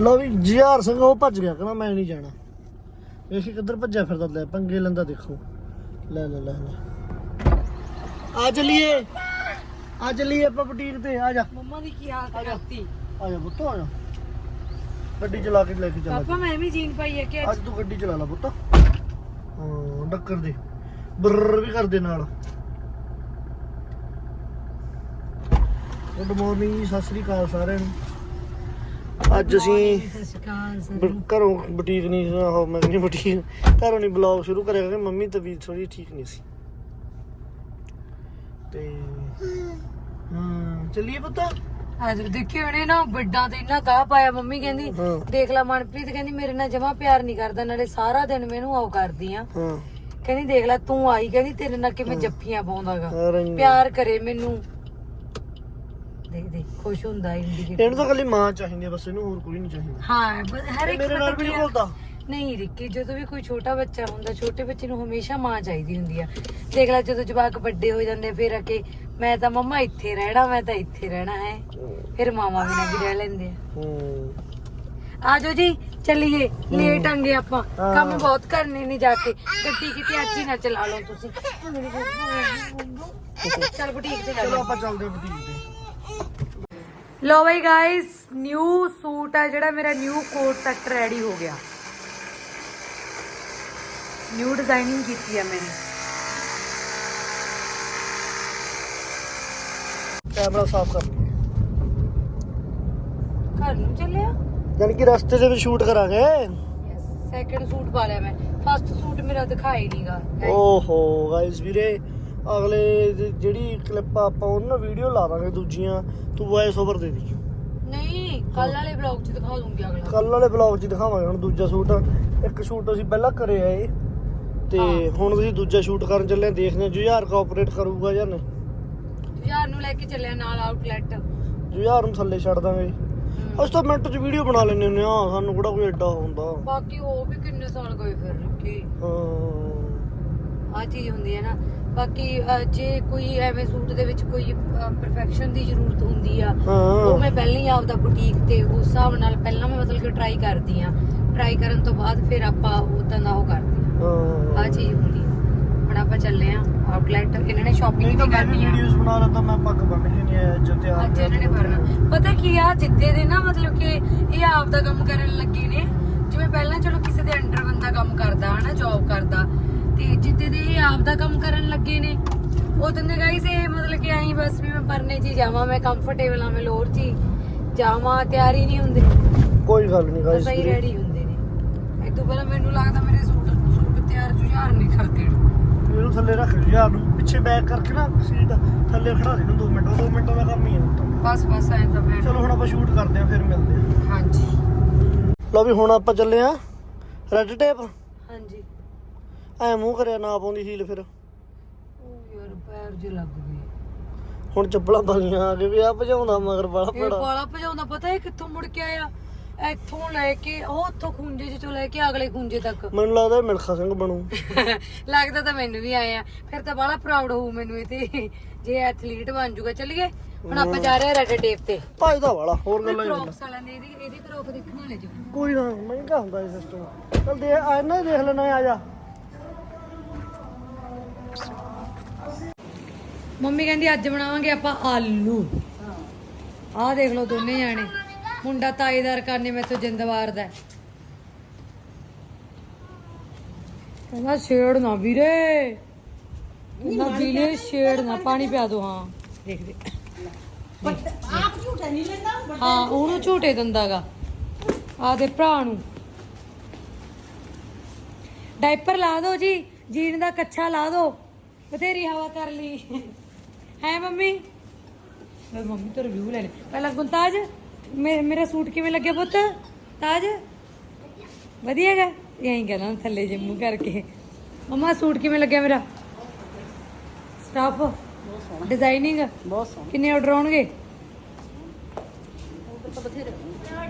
ਲਓ ਵੀ ਜੀਆਰ ਸਿੰਘ ਉਹ ਭੱਜ ਗਿਆ ਕਹਿੰਦਾ ਮੈਂ ਨਹੀਂ ਜਾਣਾ। ਵੇਖੀ ਕਿੱਧਰ ਭੱਜਿਆ ਫਿਰਦਾ ਲੈ ਪੰਗੇ ਲੈਂਦਾ ਦੇਖੋ। ਲੈ ਲੈ ਲੈ ਲੈ। ਆ ਚਲੀਏ ਆ ਚਲੀਏ ਆਪਾਂ ਬੁਟੀਕ ਤੇ ਆ ਜਾ। ਮੰਮਾ ਦੀ ਕੀ ਹਾਲਤ ਕਰਤੀ? ਆ ਜਾ ਪੁੱਤ ਆ ਜਾ। ਗੱਡੀ ਚਲਾ ਕੇ ਲੈ ਕੇ ਚੱਲ। ਪਾਪਾ ਮੈਂ ਵੀ ਜੀਨ ਪਾਈ ਹੈ ਕਿ ਅੱਜ? ਤੂੰ ਗੱਡੀ ਚਲਾ ਲੈ ਪੁੱਤ। ਹਾਂ ਡੱਕਰ ਦੇ। ਬਰਰ ਵੀ ਕਰ ਦੇ ਨਾਲ। ਗੁੱਡ ਮਾਰਨਿੰਗ ਸਤਿ ਸ੍ਰੀ ਅਕਾਲ ਸਾਰਿਆਂ ਨੂੰ। ਅੱਜ ਅਸੀਂ ਬ- ਘਰੋਂ ਬੁਟੀਕ ਨਹੀਂ ਉਹ ਮੈਂ ਨਹੀਂ ਬੁਟੀਕ। ਘਰੋਂ ਨਹੀਂ ਬਲੌਗ ਸ਼ੁਰੂ ਕਰਿਆ ਕਿਉਂਕਿ ਮੰਮੀ ਤਬੀਅਤ ਥੋੜੀ ਠੀਕ ਨਹੀਂ ਸੀ। ਤੇ ਹਾਂ ਚੱਲੀਏ ਪੁੱਤ। ਅੱਜ ਦੇਖਿਓ ਇਹਨੇ ਨਾ ਵੱਡਾ ਤੇ ਇੰਨਾ ਗਾਹ ਪਾਇਆ। ਮੰਮੀ ਕਹਿੰਦੀ ਹਾਂ। ਦੇਖ ਲੈ ਮਨਪ੍ਰੀਤ ਕਹਿੰਦੀ ਮੇਰੇ ਨਾਲ ਜਮਾ ਪਿਆਰ ਨਹੀਂ ਕਰਦਾ ਨਾਲੇ ਸਾਰਾ ਦਿਨ ਮੈਨੂੰ ਆਉ ਕਰਦੀ ਆ। ਹਾਂ। ਕਹਿੰਦੀ ਦੇਖ ਲੈ ਤੂੰ ਆਈ ਕਹਿੰਦੀ ਤੇਰੇ ਨਾਲ ਕਿਵੇਂ ਜੱਫੀਆਂ ਪਾਉਂਦਾਗਾ ਹੀ- ਪਿਆਰ ਕਰੇ ਮੈਨੂੰ। ਦੇਖ ਦੇਖ ਖੁਸ਼ ਹੁੰਦਾ ਇੰਡੀਕੇਟਰ ਇਹਨੂੰ ਤਾਂ ਕੱਲੀ ਮਾਂ ਚਾਹੀਦੀ ਹੈ ਬਸ ਇਹਨੂੰ ਹੋਰ ਕੋਈ ਨਹੀਂ ਚਾਹੀਦਾ। ਹਾਂ ਬ- ਹਰ ਇਹ ਇੱਕ ਮੇਰੇ ਨਾਲ ਪਤਾ ਵੀ ਕੀ ਨਹੀਂ ਆ? ਬੋਲਦਾ। ਨਹੀਂ ਰਿੱਕੀ ਜਦੋਂ ਵੀ ਕੋਈ ਛੋਟਾ ਬੱਚਾ ਹੁੰਦਾ ਛੋਟੇ ਬੱਚੇ ਨੂੰ ਹਮੇਸ਼ਾ ਮਾਂ ਚਾਹੀਦੀ ਹੁੰਦੀ ਆ। ਦੇਖ ਲੈ ਜਦੋਂ ਜਵਾਕ ਵੱਡੇ ਹੋ ਜਾਂਦੇ ਆ, ਫਿਰ ਆ ਕੇ ਮੈਂ ਤਾਂ ਮੰਮਾ ਇੱਥੇ ਰਹਿਣਾ ਮੈਂ ਤਾਂ ਇੱਥੇ ਰਹਿਣਾ ਹੈ। ਫਿਰ ਮਾਮਾ ਵੀ ਨਾ ਵੀ ਰਹਿ ਲੈਂਦੇ ਆ। ਹੂੰ। ਆਜੋ ਜੀ ਚੱਲੀਏ। ਲੇਟ ਆਂਗੇ ਆਪਾਂ। ਕੰਮ ਬਹੁਤ ਕਰਨੇ ਨੇ ਜਾ ਕੇ। ਗੱਡੀ ਕਿਤੇ ਅੱਜ ਹੀ ਨਾ ਚਲਾ ਲਓ ਤੁਸੀਂ। ਚੱਲ ਬੁਟੀਕ ਤੇ ਚਲੋ ਆਪਾਂ ਚੱਲਦੇ ਬੁਟੀਕ ਤੇ। ਲੋ ਬਈ ਗਾਇਸ ਨਿਊ ਸੂਟ ਆ ਜਿਹੜਾ ਮੇਰਾ ਨਿਊ ਕੋਟ ਤੱਕ ਰੈਡੀ ਹੋ ਗਿਆ ਨਿਊ ਡਿਜ਼ਾਈਨਿੰਗ ਕੀਤੀ ਆ ਮੇਰੀ ਕੈਮਰਾ ਸਾਫ਼ ਕਰ ਲਈਏ ਘਰ ਨੂੰ ਚੱਲਿਆ ਯਾਨੀ ਕਿ ਰਸਤੇ ਦੇ ਵਿੱਚ ਸ਼ੂਟ ਕਰਾਂਗੇ ਸੈਕਿੰਡ ਸੂਟ ਪਾ ਲਿਆ ਮੈਂ ਫਸਟ ਸੂਟ ਮੇਰਾ ਦਿਖਾਈ ਨਹੀਂਗਾ ਓਹੋ ਗਾਇਸ ਵੀਰੇ ਅਗਲੇ ਦੀ ਜਿਹੜੀ ਕਲਿੱਪ ਆਪਾਂ ਉਹਨਾਂ ਵੀਡੀਓ ਲਾ ਦਾਂਗੇ ਦੂਜੀਆਂ ਤੂੰ ਵਾਇਸ ਓਵਰ ਦੇ ਦੀ ਨਹੀਂ ਕੱਲ ਵਾਲੇ ਵਲੌਗ 'ਚ ਦਿਖਾ ਦੂੰਗੀ ਅਗਲਾ। ਕੱਲ ਵਾਲੇ ਬਲੌਗ 'ਚ ਦਿਖਾਵਾਂਗੇ ਹੁਣ ਦੂਜਾ ਸ਼ੂਟ ਇੱਕ ਸ਼ੂਟ ਅਸੀਂ ਪਹਿਲਾਂ ਕਰੇ ਆਏ ਤੇ ਹਾਂ। ਹੁਣ ਅਸੀਂ ਦੂਜਾ ਸ਼ੂਟ ਕਰਨ ਚੱਲੇ ਹਾਂ, ਦੇਖਦੇ ਹਾਂ ਜੁਝਾਰ ਕੋਆਪਰੇਟ ਕਰੂਗਾ ਜਾਂ ਨਹੀਂ। ਯਾਰ ਨੂੰ ਲੈ ਕੇ ਚੱਲਿਆ ਨਾਲ ਆਊਟਲੈਟ ਜੁਝਾਰ ਨੂੰ ਥੱਲੇ ਛੱਡ ਦਾਂਗੇ। ਅਸੀਂ ਤਾਂ ਮਿੰਟ 'ਚ ਵੀਡੀਓ ਬਣਾ ਲੈਂਦੇ ਹੁੰਦੇ ਆ ਸਾਨੂੰ ਕਿਹੜਾ ਕੋਈ ਐਡਾ ਹੁੰਦਾ। ਬਾਕੀ ਉਹ ਵੀ ਕਿੰਨੇ ਸਾਲ ਗਏ ਫਿਰ ਰੱਖੀ ਹਾਂ। ਆ ਚੀਜ਼ ਹੁੰਦੀ ਹੈ ਨਾ ਬਾਕੀ ਅਹ, ਜੇ ਕੋਈ ਐਵੇਂ ਸੂਟ ਦੇ ਵਿੱਚ ਕੋਈ ਪਰਫੈਕਸ਼ਨ ਦੀ ਜ਼ਰੂਰਤ ਹੁੰਦੀ ਆ ਉਹ ਹਾਂ ਮੈਂ ਪਹਿਲਾਂ ਹੀ ਆਪਦਾ ਬੁਟੀਕ ਤੇ ਉਸ ਹਿਸਾਬ ਨਾਲ ਪਹਿਲਾਂ ਮੈਂ ਮਤਲਬ ਕਿ ਟਰਾਈ ਕਰਦੀ ਆ। ਟਰਾਈ ਕਰਨ ਤੋਂ ਬਾਅਦ ਫਿਰ ਆਪਾਂ ਉਦਾਂ ਦਾ ਉਹ ਕਰਦੇ ਆ। ਹਾਂ। ਆ ਚੀਜ਼ ਹੁੰਦੀ ਆ। ਹੁਣ ਆਪਾਂ ਚੱਲੇ ਆ ਆਊਟਲੈਟ ਇਹਨਾਂ ਨੇ ਸ਼ਾਪਿੰਗ ਨਹੀਂ ਵੀ ਕਰਨੀ ਆ। ਵੀਡੀਓਜ਼ ਬਣਾ ਲੈਂਦਾ ਮੈਂ ਪੱਗ ਬੰਨ ਲੈਣੀ ਹੈ ਅੱਜ ਤਿਆਰ ਅੱਜ ਇਹਨਾਂ ਨੇ ਕਰਨਾ। ਪਤਾ ਕੀ ਆ ਜਿੱਦੇ ਦੇ ਨਾ ਮਤਲਬ ਕਿ ਇਹ ਆਪ ਦਾ ਕੰਮ ਕਰਨ ਲੱਗੇ ਨੇ ਜਿਵੇਂ ਪਹਿਲਾਂ ਚਲੋ ਕਿਸੇ ਦੇ ਅੰਡਰ ਬੰਦਾ ਕੰਮ ਕਰਦਾ ਹਨਾ ਜੌਬ ਕਰਦਾ ਤੇ ਜਿੱਦੇ ਦੇ ਇਹ ਆਪ ਦਾ ਕੰਮ ਕਰਨ ਲੱਗੇ ਨੇ ਉਦੋਂ ਦੇ ਗਾਈਸ ਇਹ ਮਤਲਬ ਕਿ ਆਈ ਬਸ ਵੀ ਮੈਂ ਪਰਨੇ ਹੀ ਜਾਵਾਂ ਮੈਂ ਕੰਫਰਟੇਬਲ ਆ ਮੈਂ ਲੋਰ ਹੀ ਜਾਵਾਂ ਤਿਆਰੀ ਨਹੀਂ ਹੁੰਦੇ। ਕੋਈ ਗੱਲ ਨਹੀਂ ਗਾਇਸ ਸਹੀ ਰੈਡੀ ਹੁੰਦੇ ਨੇ। ਤੋਂ ਪਹਿਲਾਂ ਮੈਨੂੰ ਲੱਗਦਾ ਮੇਰੇ ਸੂਟ ਸੂਟ ਤਿਆਰ ਜੁਝਾਰ ਨਹੀਂ ਕਰਦੇ ਇਹਨੂੰ ਥੱਲੇ ਰੱਖ ਯਾਰ ਨੂੰ ਪਿੱਛੇ ਬੈਕ ਕਰਕੇ ਨਾ ਸੀਟ ਥੱਲੇ ਖੜਾ ਦੇ ਨੂੰ 2 ਮਿੰਟ 2 ਮਿੰਟਾਂ ਦਾ ਕੰਮ ਹੀ ਤਾਂ ਬਸ ਬਸ ਐਂ ਤਾਂ ਮੈਂ ਚਲੋ ਹੁਣ ਆਪਾਂ ਸ਼ੂਟ ਕਰਦੇ ਹਾਂ ਫਿਰ ਮਿਲਦੇ ਹਾਂ। ਹਾਂਜੀ। ਲਓ ਵੀ ਹੁਣ ਆਪਾਂ ਚੱਲੇ ਆ ਰੈੱਡ ਟੇਪ ਹਾਂਜੀ। ਐ ਮੂੰਹ ਕਰਿਆ ਨਾ ਪਾਉਂਦੀ ਹੀਲ ਫਿਰ। ਉਹ ਯਾਰ ਪੈਰ ਜੇ ਲੱਗ ਗਏ। ਹੁਣ ਚੱਪਲਾਂ ਪਾਲੀਆਂ ਆ ਕੇ ਵੀ ਆ ਭਜਾਉਂਦਾ ਮਗਰ ਵਾਲਾ ਇਹ ਬਾਲਾ ਭਜਾਉਂਦਾ ਪਤਾ ਹੈ ਕਿੱਥੋਂ ਮੁੜ ਕੇ ਆਇਆ? ਇੱਥੋਂ ਲੈ ਕੇ ਉਹ ਉੱਥੋਂ ਖੁੰਝੇ ਚ ਲੈ ਕੇ ਅਗਲੇ ਖੁੰਝੇ ਤੱਕ। ਮੈਨੂੰ ਲੱਗਦਾ ਇਹ ਮਿਲਖਾ ਸਿੰਘ ਬਣੂ। ਲੱਗਦਾ ਤਾਂ ਮੈਨੂੰ ਵੀ ਆਇਆ। ਫਿਰ ਤਾਂ ਬਾਲਾ ਪ੍ਰਾਊਡ ਹੋਊ ਮੈਨੂੰ ਇਹ ਤੇ। ਜੇ ਐਥਲੀਟ ਬਣ ਜੂਗਾ। ਚੱਲੀਏ ਹੁਣ ਆਪਾਂ ਜਾ ਰਹੇ ਰੈਡ ਟੇਪ ਤੇ। ਭਜਦਾ ਵਾਲਾ ਹੋਰ ਗੱਲਾਂ ਹੀ ਕ੍ਰੌਪਸ ਵਾਲਿਆਂ ਦੇ ਇਹਦੀ ਇਹਦੀ ਕ੍ਰੌਪ ਦੇਖਣ ਵਾਲੇ ਜੋ ਕੋਈ ਨਾ ਮਹਿੰਗਾ ਹੁੰਦਾ ਇਹ ਸਿਸਟਮ ਚੱਲ ਦੇ ਆ ਨਾ ਦੇਖ ਲੈਣਾ ਆ ਜਾ। ਮੰਮੀ ਕਹਿੰਦੀ ਅੱਜ ਬਣਾਵਾਂਗੇ ਆਪਾਂ ਆਲੂ। ਆਹ ਦੇਖ ਲਓ ਦੋਨੇ ਜਾਣੇ। ਮੁੰਡਾ ਤਾਈਦਾਰ ਕਰਨੇ ਮੈਥੋਂ ਜਿੰਦਵਾਰ ਦਾ। ਕਹਿੰਦਾ ਛੇੜ ਨਾ ਵੀਰੇ। ਕਹਿੰਦਾ ਵੀਰੇ ਛੇੜ ਨਾ। ਪਾਣੀ ਪਿਆ ਦੋ ਹਾਂ। ਦੇਖ ਦੇ। ਆਪ ਝੂਠਾ ਨਹੀਂ ਲੈਂਦਾ ਹਾਂ ਉਹਨੂੰ ਝੂਟੇ ਦਿੰਦਾਗਾ। ਆਦੇ ਭਰਾ ਨੂੰ। ਡਾਈਪਰ ਲਾ ਦਿਓ ਜੀ ਜੀਨ ਦਾ ਕੱਛਾ ਲਾ ਦਿਓ ਬਥੇਰੀ ਹਵਾ ਕਰ ਲਈ। ਹੈ ਮੰਮੀ? ਮੈਂ ਮੰਮੀ ਤੋਂ ਰਿਵਿਊ ਲੈ ਲੈ। ਪਹਿਲਾਂ ਗੁੰਤਾਜ ਮੇਰਾ ਸੂਟ ਕਿਵੇਂ ਲੱਗਿਆ ਪੁੱਤ? ਤਾਜ? ਵਧੀਆ ਹੈਗਾ? ਐਂ ਕਹਿੰਦਾ ਥੱਲੇ ਜਿੰਮੂ ਕਰਕੇ। ਮਮਾ ਸੂਟ ਕਿਵੇਂ ਲੱਗਿਆ ਮੇਰਾ? ਸਟਾਫ? ਡਿਜ਼ਾਈਨਿੰਗ? ਬਹੁਤ ਸੋਹਣਾ। ਕਿੰਨੇ ਆਰਡਰ ਆਉਣਗੇ?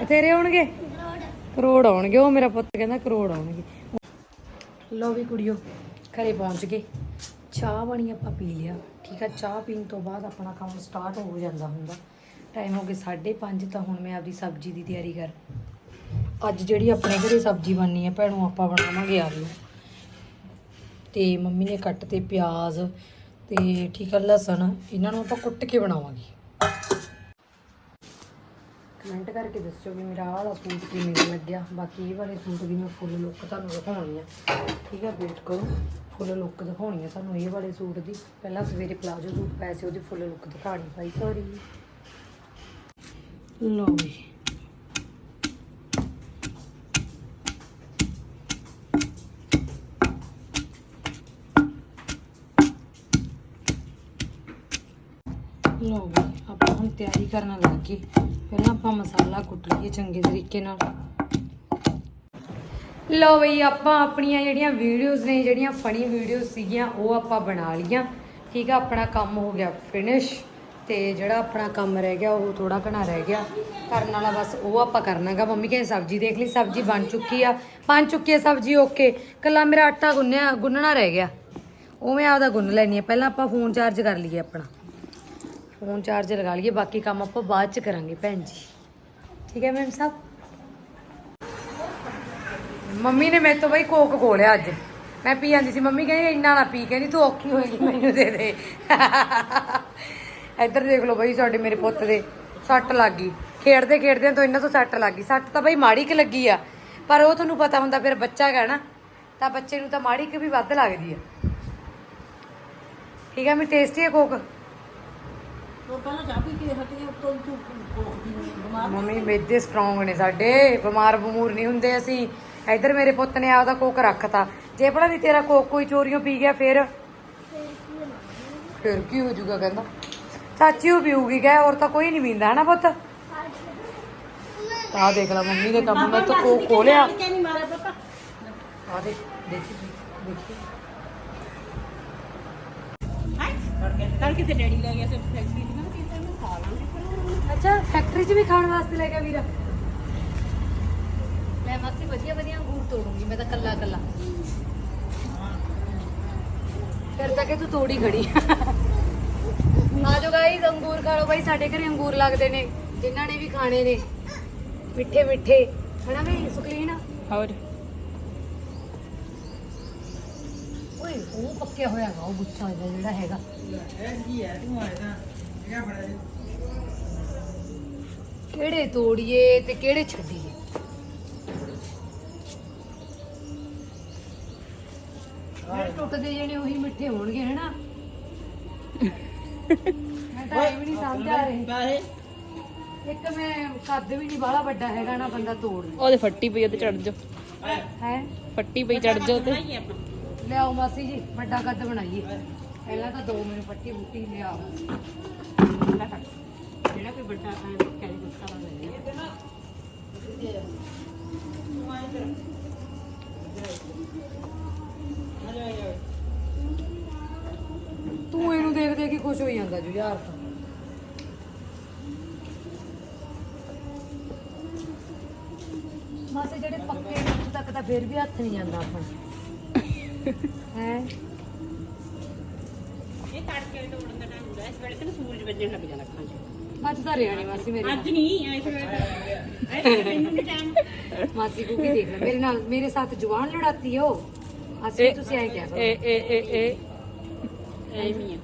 ਬਥੇਰੇ ਆਉਣਗੇ? ਕਰੋੜ ਆਉਣਗੇ। ਉਹ ਮੇਰਾ ਪੁੱਤ ਕਹਿੰਦਾ ਕਰੋੜ ਆਉਣਗੇ। ਲੋ ਵੀ ਕੁੜੀਓ ਘਰੇ ਪਹੁੰਚ ਗਏ। ਚਾਹ ਬਣੀ ਆਪਾਂ ਪੀ ਲਿਆ, ਠੀਕ ਆ? ਚਾਹ ਪੀਣ ਤੋਂ ਬਾਅਦ ਆਪਣਾ ਕੰਮ ਸਟਾਰਟ ਹੋ ਜਾਂਦਾ ਹੁੰਦਾ। ਟਾਈਮ ਹੋ ਗਿਆ 5:30 ਤਾਂ ਹੁਣ ਮੈਂ ਆਪਦੀ ਸਬਜ਼ੀ ਦੀ ਤਿਆਰੀ ਕਰ। ਅੱਜ ਜਿਹੜੀ ਆਪਣੇ ਘਰੇ ਸਬਜ਼ੀ ਬਣਨੀ ਹੈ ਭੈਣੋ, ਆਪਾਂ ਬਣਾਵਾਂਗੇ ਆਲੂ। ਤੇ ਮੰਮੀ ਨੇ ਕੱਟ ਤੇ ਪਿਆਜ਼ ਤੇ ਠੀਕ ਆ ਲਸਣ, ਇਹਨਾਂ ਨੂੰ ਆਪਾਂ ਕੁੱਟ ਕੇ ਬਣਾਵਾਂਗੇ। ਕਮੈਂਟ ਕਰਕੇ ਦੱਸਿਓ ਵੀ ਮੇਰਾ ਆਹ ਵਾਲਾ ਸੂਟ ਕਿਵੇਂ ਦਾ ਲੱਗਿਆ। ਬਾਕੀ ਇਹ ਵਾਲੇ ਸੂਟ ਦੀ ਮੈਂ ਫੁੱਲ ਲੁੱਕ ਤੁਹਾਨੂੰ ਦਿਖਾਉਣੀ ਆ। ਠੀਕ ਆ ਵੇਟ ਕਰੋ। ਫੁੱਲ ਲੁੱਕ ਦਿਖਾਉਣੀ ਆ ਤੁਹਾਨੂੰ ਇਹ ਵਾਲੇ ਸੂਟ ਦੀ। ਪਹਿਲਾਂ ਸਵੇਰੇ ਪਲਾਜੋ ਸੂਟ ਪਾਇਆ ਸੀ, ਉਹਦੀ ਫੁੱਲ ਲੁੱਕ ਦਿਖਾਣੀ ਭਾਈ। ਸੌਰੀ ਲਓ ਵੀ ਤਿਆਰੀ ਕਰਨ ਲੱਗ ਲੱਗੇ ਪਹਿਲਾਂ ਆਪਾਂ ਮਸਾਲਾ ਕੁੱਟ ਲਈਏ ਚੰਗੇ ਤਰੀਕੇ ਨਾਲ। ਲਓ ਬਈ, ਆਪਾਂ ਆਪਣੀਆਂ ਜਿਹੜੀਆਂ ਵੀਡੀਓਜ਼ ਨੇ, ਜਿਹੜੀਆਂ ਫਨੀ ਵੀਡੀਓਜ਼ ਸੀਗੀਆਂ, ਉਹ ਆਪਾਂ ਬਣਾ ਲਈਆਂ। ਠੀਕ ਆ, ਆਪਣਾ ਕੰਮ ਹੋ ਗਿਆ ਫਿਨਿਸ਼ ਤੇ ਜਿਹੜਾ ਆਪਣਾ ਕੰਮ ਰਹਿ ਗਿਆ, ਉਹ ਥੋੜਾ ਘਣਾ ਰਹਿ ਗਿਆ। ਕਰਨ ਵਾਲਾ ਬਸ ਉਹ ਆਪਾਂ ਕਰਨਾਗਾ। ਮੰਮੀ ਕਹਿੰਦੀ, ਸਬਜ਼ੀ ਦੇਖ ਲਈ, ਸਬਜ਼ੀ ਬਣ ਚੁੱਕੀ ਆ। ਬਣ ਚੁੱਕੀ ਆ ਸਬਜ਼ੀ, ਓਕੇ। ਕੱਲਾ ਮੇਰਾ ਆਟਾ ਗੁੰਨਿਆ, ਗੁੰਨਣਾ ਰਹਿ ਗਿਆ। ਉਹ ਮੈਂ ਆਪਦਾ ਗੁੰਨ ਲੈਣੀ ਆ। ਪਹਿਲਾਂ ਆਪਾਂ ਫੋਨ ਚਾਰਜ ਕਰ ਲਈਏ ਆਪਣਾ। ਫੋਨ ਚਾਰਜ ਲਗਾ ਲਈਏ, ਬਾਕੀ ਕੰਮ ਆਪਾਂ ਬਾਅਦ ਚ ਕਰਾਂਗੇ ਭੈਣ ਜੀ। ਠੀਕ ਹੈ ਮੈਮ ਸਾਹਿਬ ਮੰਮੀ ਨੇ ਮੇਰੇ ਤੋਂ ਬਈ ਕੋਕ ਖੋਲਿਆ ਅੱਜ। ਮੈਂ ਪੀ ਜਾਂਦੀ ਸੀ, ਮੰਮੀ ਕਹਿੰਦੀ ਇੰਨਾ ਨਾ ਪੀ, ਕਹਿੰਦੀ ਤੂੰ ਔਖੀ ਹੋਏਗੀ ਮੈਨੂੰ ਦੇ ਦੇ। ਇੱਧਰ ਦੇਖ ਲਓ ਬਈ ਸਾਡੇ ਮੇਰੇ ਪੁੱਤ ਦੇ ਸੱਟ ਲੱਗ ਗਈ। ਖੇਡਦੇ ਖੇਡਦੇ ਤੋਂ ਇਹਨਾਂ ਤੋਂ ਸੱਟ ਲੱਗ ਗਈ। ਸੱਟ ਤਾਂ ਬਈ ਮਾੜੀ ਕਿ ਲੱਗੀ ਆ, ਪਰ ਉਹ ਤੁਹਾਨੂੰ ਪਤਾ ਹੁੰਦਾ ਫਿਰ ਬੱਚਾ ਗਾ ਨਾ, ਤਾਂ ਬੱਚੇ ਨੂੰ ਤਾਂ ਮਾੜੀ ਕਿ ਵੀ ਵੱਧ ਲੱਗਦੀ ਆ। ਠੀਕ ਹੈ, ਮੈਂ ਟੇਸਟੀ ਹੈ ਕੋਕ। ਉਹ ਪਹਿਲਾਂ ਚਾਹ ਪੀ ਕੇ ਹਟੇ ਉੱਤੋਂ ਤੂੰ ਕੋਕ ਦੀ ਬਿਮਾਰ ਮੰਮੀ ਮੇਦੇ ਸਟਰੋਂਗ ਨੇ ਸਾਡੇ ਬਿਮਾਰ ਬਮੂਰ ਨਹੀਂ ਹੁੰਦੇ ਅਸੀਂ। ਇੱਧਰ ਮੇਰੇ ਪੁੱਤ ਨੇ ਆਪਦਾ ਕੋਕ ਰੱਖਤਾ। ਜੇ ਭਲਾ ਦੀ ਤੇਰਾ ਕੋਕ ਕੋਈ ਚੋਰੀਆਂ ਪੀ ਗਿਆ ਫਿਰ? ਫਿਰ ਕੀ ਹੋ ਜਾਊਗਾ ਕਹਿੰਦਾ। ਚਾਚੀ ਉਹ ਪੀਊਗੀ ਕਹੇ ਹੋਰ ਤਾਂ ਕੋਈ ਨਹੀਂ ਪੀਂਦਾ ਹਨਾ ਪੁੱਤ? ਆਹ ਦੇਖ ਲੈ ਮੰਮੀ ਦੇ ਕੰਮ ਮੈਂ ਤਾਂ ਕੋਕ ਖੋਲਿਆ ਨਹੀਂ ਆ ਦੇਖ ਦੇਖੀ ਦੇਖੀ। ਹੈ? ਤੜਕੇ ਤੇ ਡੈਡੀ ਲੈ ਗਿਆ ਸੀ ਫੈਕਟਰੀ ਦੀ ਨਾ ਕਿਤੇ ਮੈਂ ਖਾ ਲਾਂਗੇ ਫਿਰ ਅੱਛਾ ਫੈਕਟਰੀ 'ਚ ਵੀ ਖਾਣ ਵਾਸਤੇ ਲੈ ਗਿਆ ਵੀਰਾ? ਮੈਂ ਮਾਸੀ ਵਧੀਆ ਵਧੀਆ ਅੰਗੂਰ ਤੋੜੂੰਗੀ ਮੈਂ ਤਾਂ ਕੱਲਾ ਕੱਲਾ। ਫਿਰ ਤਾਂ ਕਿ ਤੂੰ ਤੋੜੀ ਖੜੀ। ਆ ਜਾਓ ਗਾਈਸ ਅੰਗੂਰ ਖਾ ਲਓ। ਬਾਈ ਸਾਡੇ ਘਰੇ ਅੰਗੂਰ ਲੱਗਦੇ ਨੇ ਜਿਨ੍ਹਾਂ ਨੇ ਵੀ ਖਾਣੇ ਨੇ। ਮਿੱਠੇ ਮਿੱਠੇ। ਹਨਾ ਬਈ ਸੁਕਲੀਨ ਹੋਰ? ਓਏ ਉਹ ਪੱਕਿਆ ਹੋਇਆ ਗਾ ਉਹ ਜਿਹਾ ਜਿਹੜਾ ਹੈਗਾ। ਕਿਹੜੇ ਤੋੜੀਏ ਤੇ ਕਿਹੜੇ ਛੱਡੀਏ? ਜਿਹੜੇ ਟੁੱਟਦੇ ਜਿਹੜੇ ਉਹੀ ਮਿੱਠੇ ਹੋਣਗੇ ਹਨਾ? ਮੈਂ ਤਾਂ ਇਹ ਵੀ ਨਹੀਂ ਸਮਝ ਆ ਰਹੀ। ਬਾਹੇ ਇੱਕ ਮੈਂ ਕੱਦ ਵੀ ਨਹੀਂ ਬਾਹਲਾ ਵੱਡਾ ਹੈਗਾ ਨਾ ਬੰਦਾ ਤੋੜ ਲੇ। ਉਹਦੇ ਫੱਟੀ ਪਈ ਉਹਤੇ ਚੜ ਜਾ ਹੈ? ਫੱਟੀ ਪਈ ਚੜ ਜਾ ਤੇ। ਲਿਆਓ ਮਾਸੀ ਜੀ ਵੱਡਾ ਕੱਦ ਬਣਾਈਏ। ਪਹਿਲਾਂ ਤਾਂ ਦੋ ਮੈਨੂੰ ਪੱਟੀ ਬੁੱਟੀ ਲਿਆਓ ਜਿਹੜਾ ਕੋਈ ਵੱਡਾ ਗੁੱਸਾ ਤੂੰ ਇਹਨੂੰ ਦੇਖ ਦੇਖ ਕੇ ਖੁਸ਼ ਹੋਈ ਜਾਂਦਾ ਜੂ ਯਾਰ। ਤਾਂ ਮਾਸੇ ਜਿਹੜੇ ਪੱਕੇ ਨੇ ਉੱਥੇ ਤੱਕ ਤਾਂ ਫਿਰ ਵੀ ਹੱਥ ਨਹੀਂ ਜਾਂਦਾ ਆਪਣਾ। ਹੈ? ਇਹ ਤੜਕੇ ਤੋੜਨ ਦਾ ਟਾਈਮ ਹੁੰਦਾ ਇਸ ਵੇਲੇ ਤੇ ਨਾ ਸੂਰਜ ਵੱਜਣ ਲੱਗ ਜਾਂਦਾ ਅੱਖਾਂ 'ਚ। ਤਾਂ ਮਾਸੀ ਮੇਰੇ ਅੱਜ ਨਹੀਂ ਇਸ ਵੇਲੇ ਐਸੇ ਮੈਨੂੰ ਨਹੀਂ ਟਾਈਮ ਨਾਲ ਮਾਸੀ ਕੋ ਕੀ ਦੇਖ ਲੈ ਮੇਰੇ ਨਾਲ ਮੇਰੇ ਸਾਥ ਜਵਾਨ ਲੜਾਤੀ ਹੈ ਉਹ ਅਸੀਂ ਤੁਸੀਂ ਐਂ ਕਿਹਾ ਏ ਕਰੋ ਏ ਏ ਏ ਐਵੇਂ ਹੀ ਆ।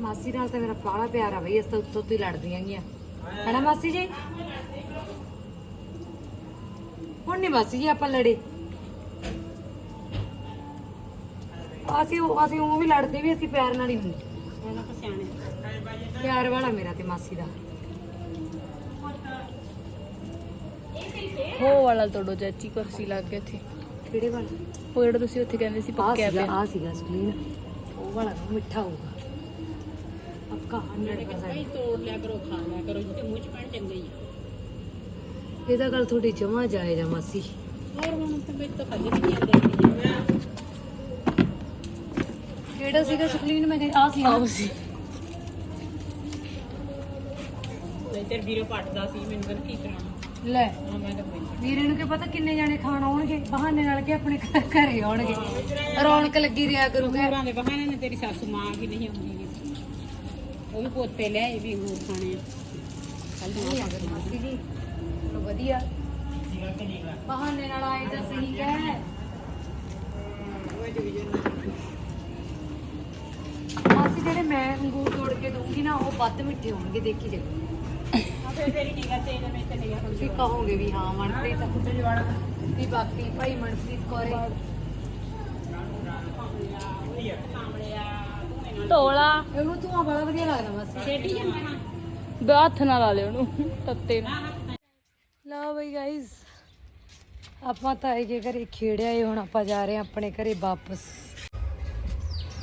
ਮਾਸੀ ਨਾਲ ਤਾਂ ਮੇਰਾ ਬਾਹਲਾ ਪਿਆਰ ਆ ਬਈ ਇਸ ਤਾਂ ਉੱਤੋਂ ਉੱਤੋਂ ਹੀ ਲੜਦੀਆਂ ਗੀਆਂ। ਹੈਨਾ ਮਾਸੀ ਜੀ? ਹੁਣ ਨਹੀਂ ਮਾਸੀ ਜੀ ਆਪਾਂ ਲੜੇ। ਅਸੀਂ ਉਹ- ਅਸੀਂ ਉਹ ਵੀ ਲੜਦੇ ਵੀ ਅਸੀਂ ਪਿਆਰ ਨਾਲ ਹੀ ਹੁੰਦੇ। ਸਿਆਣੇ ਪਿਆਰ ਵਾਲਾ ਮੇਰਾ ਤੇ ਮਾਸੀ ਦਾ। ਹੋ ਵਾਲਾ ਤੋੜੋ ਚਾਚੀ ਕੁਰਸੀ ਲੱਗ ਗਿਆ ਇੱਥੇ ਕਿਹੜੇ ਵਾਲਾ? ਉਹ ਜਿਹੜਾ ਤੁਸੀਂ ਉੱਥੇ ਕਹਿੰਦੇ ਸੀ ਆ ਪੱਕਿਆ ਸੀਗਾ ਪਿਆ। ਆ ਸੀਗਾ ਸਕਲੀਨ ਉਹ ਵਾਲਾ ਨਾ ਮਿੱਠਾ ਹੋਊਗਾ। ਪੱਕਾ 100% ਭਾਈ ਤੋੜ ਲਿਆ ਕਰੋ ਖਾ ਲਿਆ ਕਰੋ ਜਿੱਤੇ ਮੂੰਹ 'ਚ ਪੈਣ ਚੰਗਾ ਹੀ ਇਹਦਾ ਗੱਲ ਥੋੜੀ ਜਮਾ ਜਾਇਜ਼ ਆ ਮਾਸੀ। ਹੋਰ ਹੁਣ ਤਾਂ ਮੈਂ ਤਾਂ ਖਾਲੀ ਨਹੀਂ ਆਉਂਦਾ ਕਿਹੜਾ ਸੀਗਾ ਸਕਲੀਨ ਮੈਂ ਆ ਸੀ ਆਓ ਸੀ। ਨਹੀਂ ਤੇ ਵੀਰੋ ਪੱਟਦਾ ਸੀ ਮੈਨੂੰ ਕਹਿੰਦਾ ਕੀ ਕਰਾਉਣਾ। ਲੈ ਹਾਂ ਮੈਂ ਤਾਂ ਕੋਈ ਵੀਰੇ ਨੂੰ ਕੀ ਪਤਾ ਕਿੰਨੇ ਜਾਣੇ ਖਾਣ ਆਉਣਗੇ? ਬਹਾਨੇ ਨਾਲ ਕਿ ਆਪਣੇ ਘਰ ਘਰੇ ਆਉਣਗੇ। ਰੌਣਕ ਲੱਗੀ ਰਿਆ ਕਰੂਗਾ। ਘਰਾਂ ਦੇ ਬਹਾਨੇ ਨੇ ਤੇਰੀ ਸਾਸੂ ਮਾਂ ਕੀ ਨਹੀਂ ਆਉਂਦੀ ਗੀ। ਉਹ ਵੀ ਪੋਤੇ ਲਿਆਏ ਵੀ ਅੰਗੂਰ ਖਾਣੇ ਆ। ਕੱਲ ਨੂੰ ਆ ਮਾਸੀ ਜੀ ਚਲੋ ਵਧੀਆ। ਬਹਾਨੇ ਨਾਲ ਆਏ ਤਾਂ ਸਹੀ ਕਹਿ। ਮਾਸੀ ਜਿਹੜੇ ਮੈਂ ਅੰਗੂਰ ਤੋੜ ਕੇ ਦਊਂਗੀ ਨਾ ਉਹ ਵੱਧ ਮਿੱਠੇ ਹੋਣਗੇ ਦੇਖੀ ਜਾ ਫਿਰ ਤੇਰੀ ਨਿਗਾਹ ਤੇ ਇਹਦੇ ਵਿੱਚ ਨਿਗਾਹ ਤੁਸੀਂ ਕਹੋਗੇ ਵੀ ਹਾਂ ਮਨਪ੍ਰੀਤ। ਵੀ ਬਾਕੀ ਭਾਈ ਮਨਪ੍ਰੀਤ ਕੋਰੇ ਢੋਲਾ ਇਹਨੂੰ ਧੂਆਂ ਬੜਾ ਵਧੀਆ ਲੱਗਦਾ ਮਾਸੀ ਛੇਡੀ ਜਾਂਦਾ ਨਾ। ਬੇ ਹੱਥ ਨਾਲ ਲਾ ਲਿਓ ਉਹਨੂੰ ਤੱਤੇ ਨੂੰ। ਲਓ ਬਈ ਗਾਇਸ ਆਪਾਂ ਕੇ ਘਰੇ ਖੇੜਿਆ ਏ ਹੁਣ ਆਪਾਂ ਜਾ ਰਹੇ ਹਾਂ ਆਪਣੇ ਘਰੇ ਵਾਪਸ।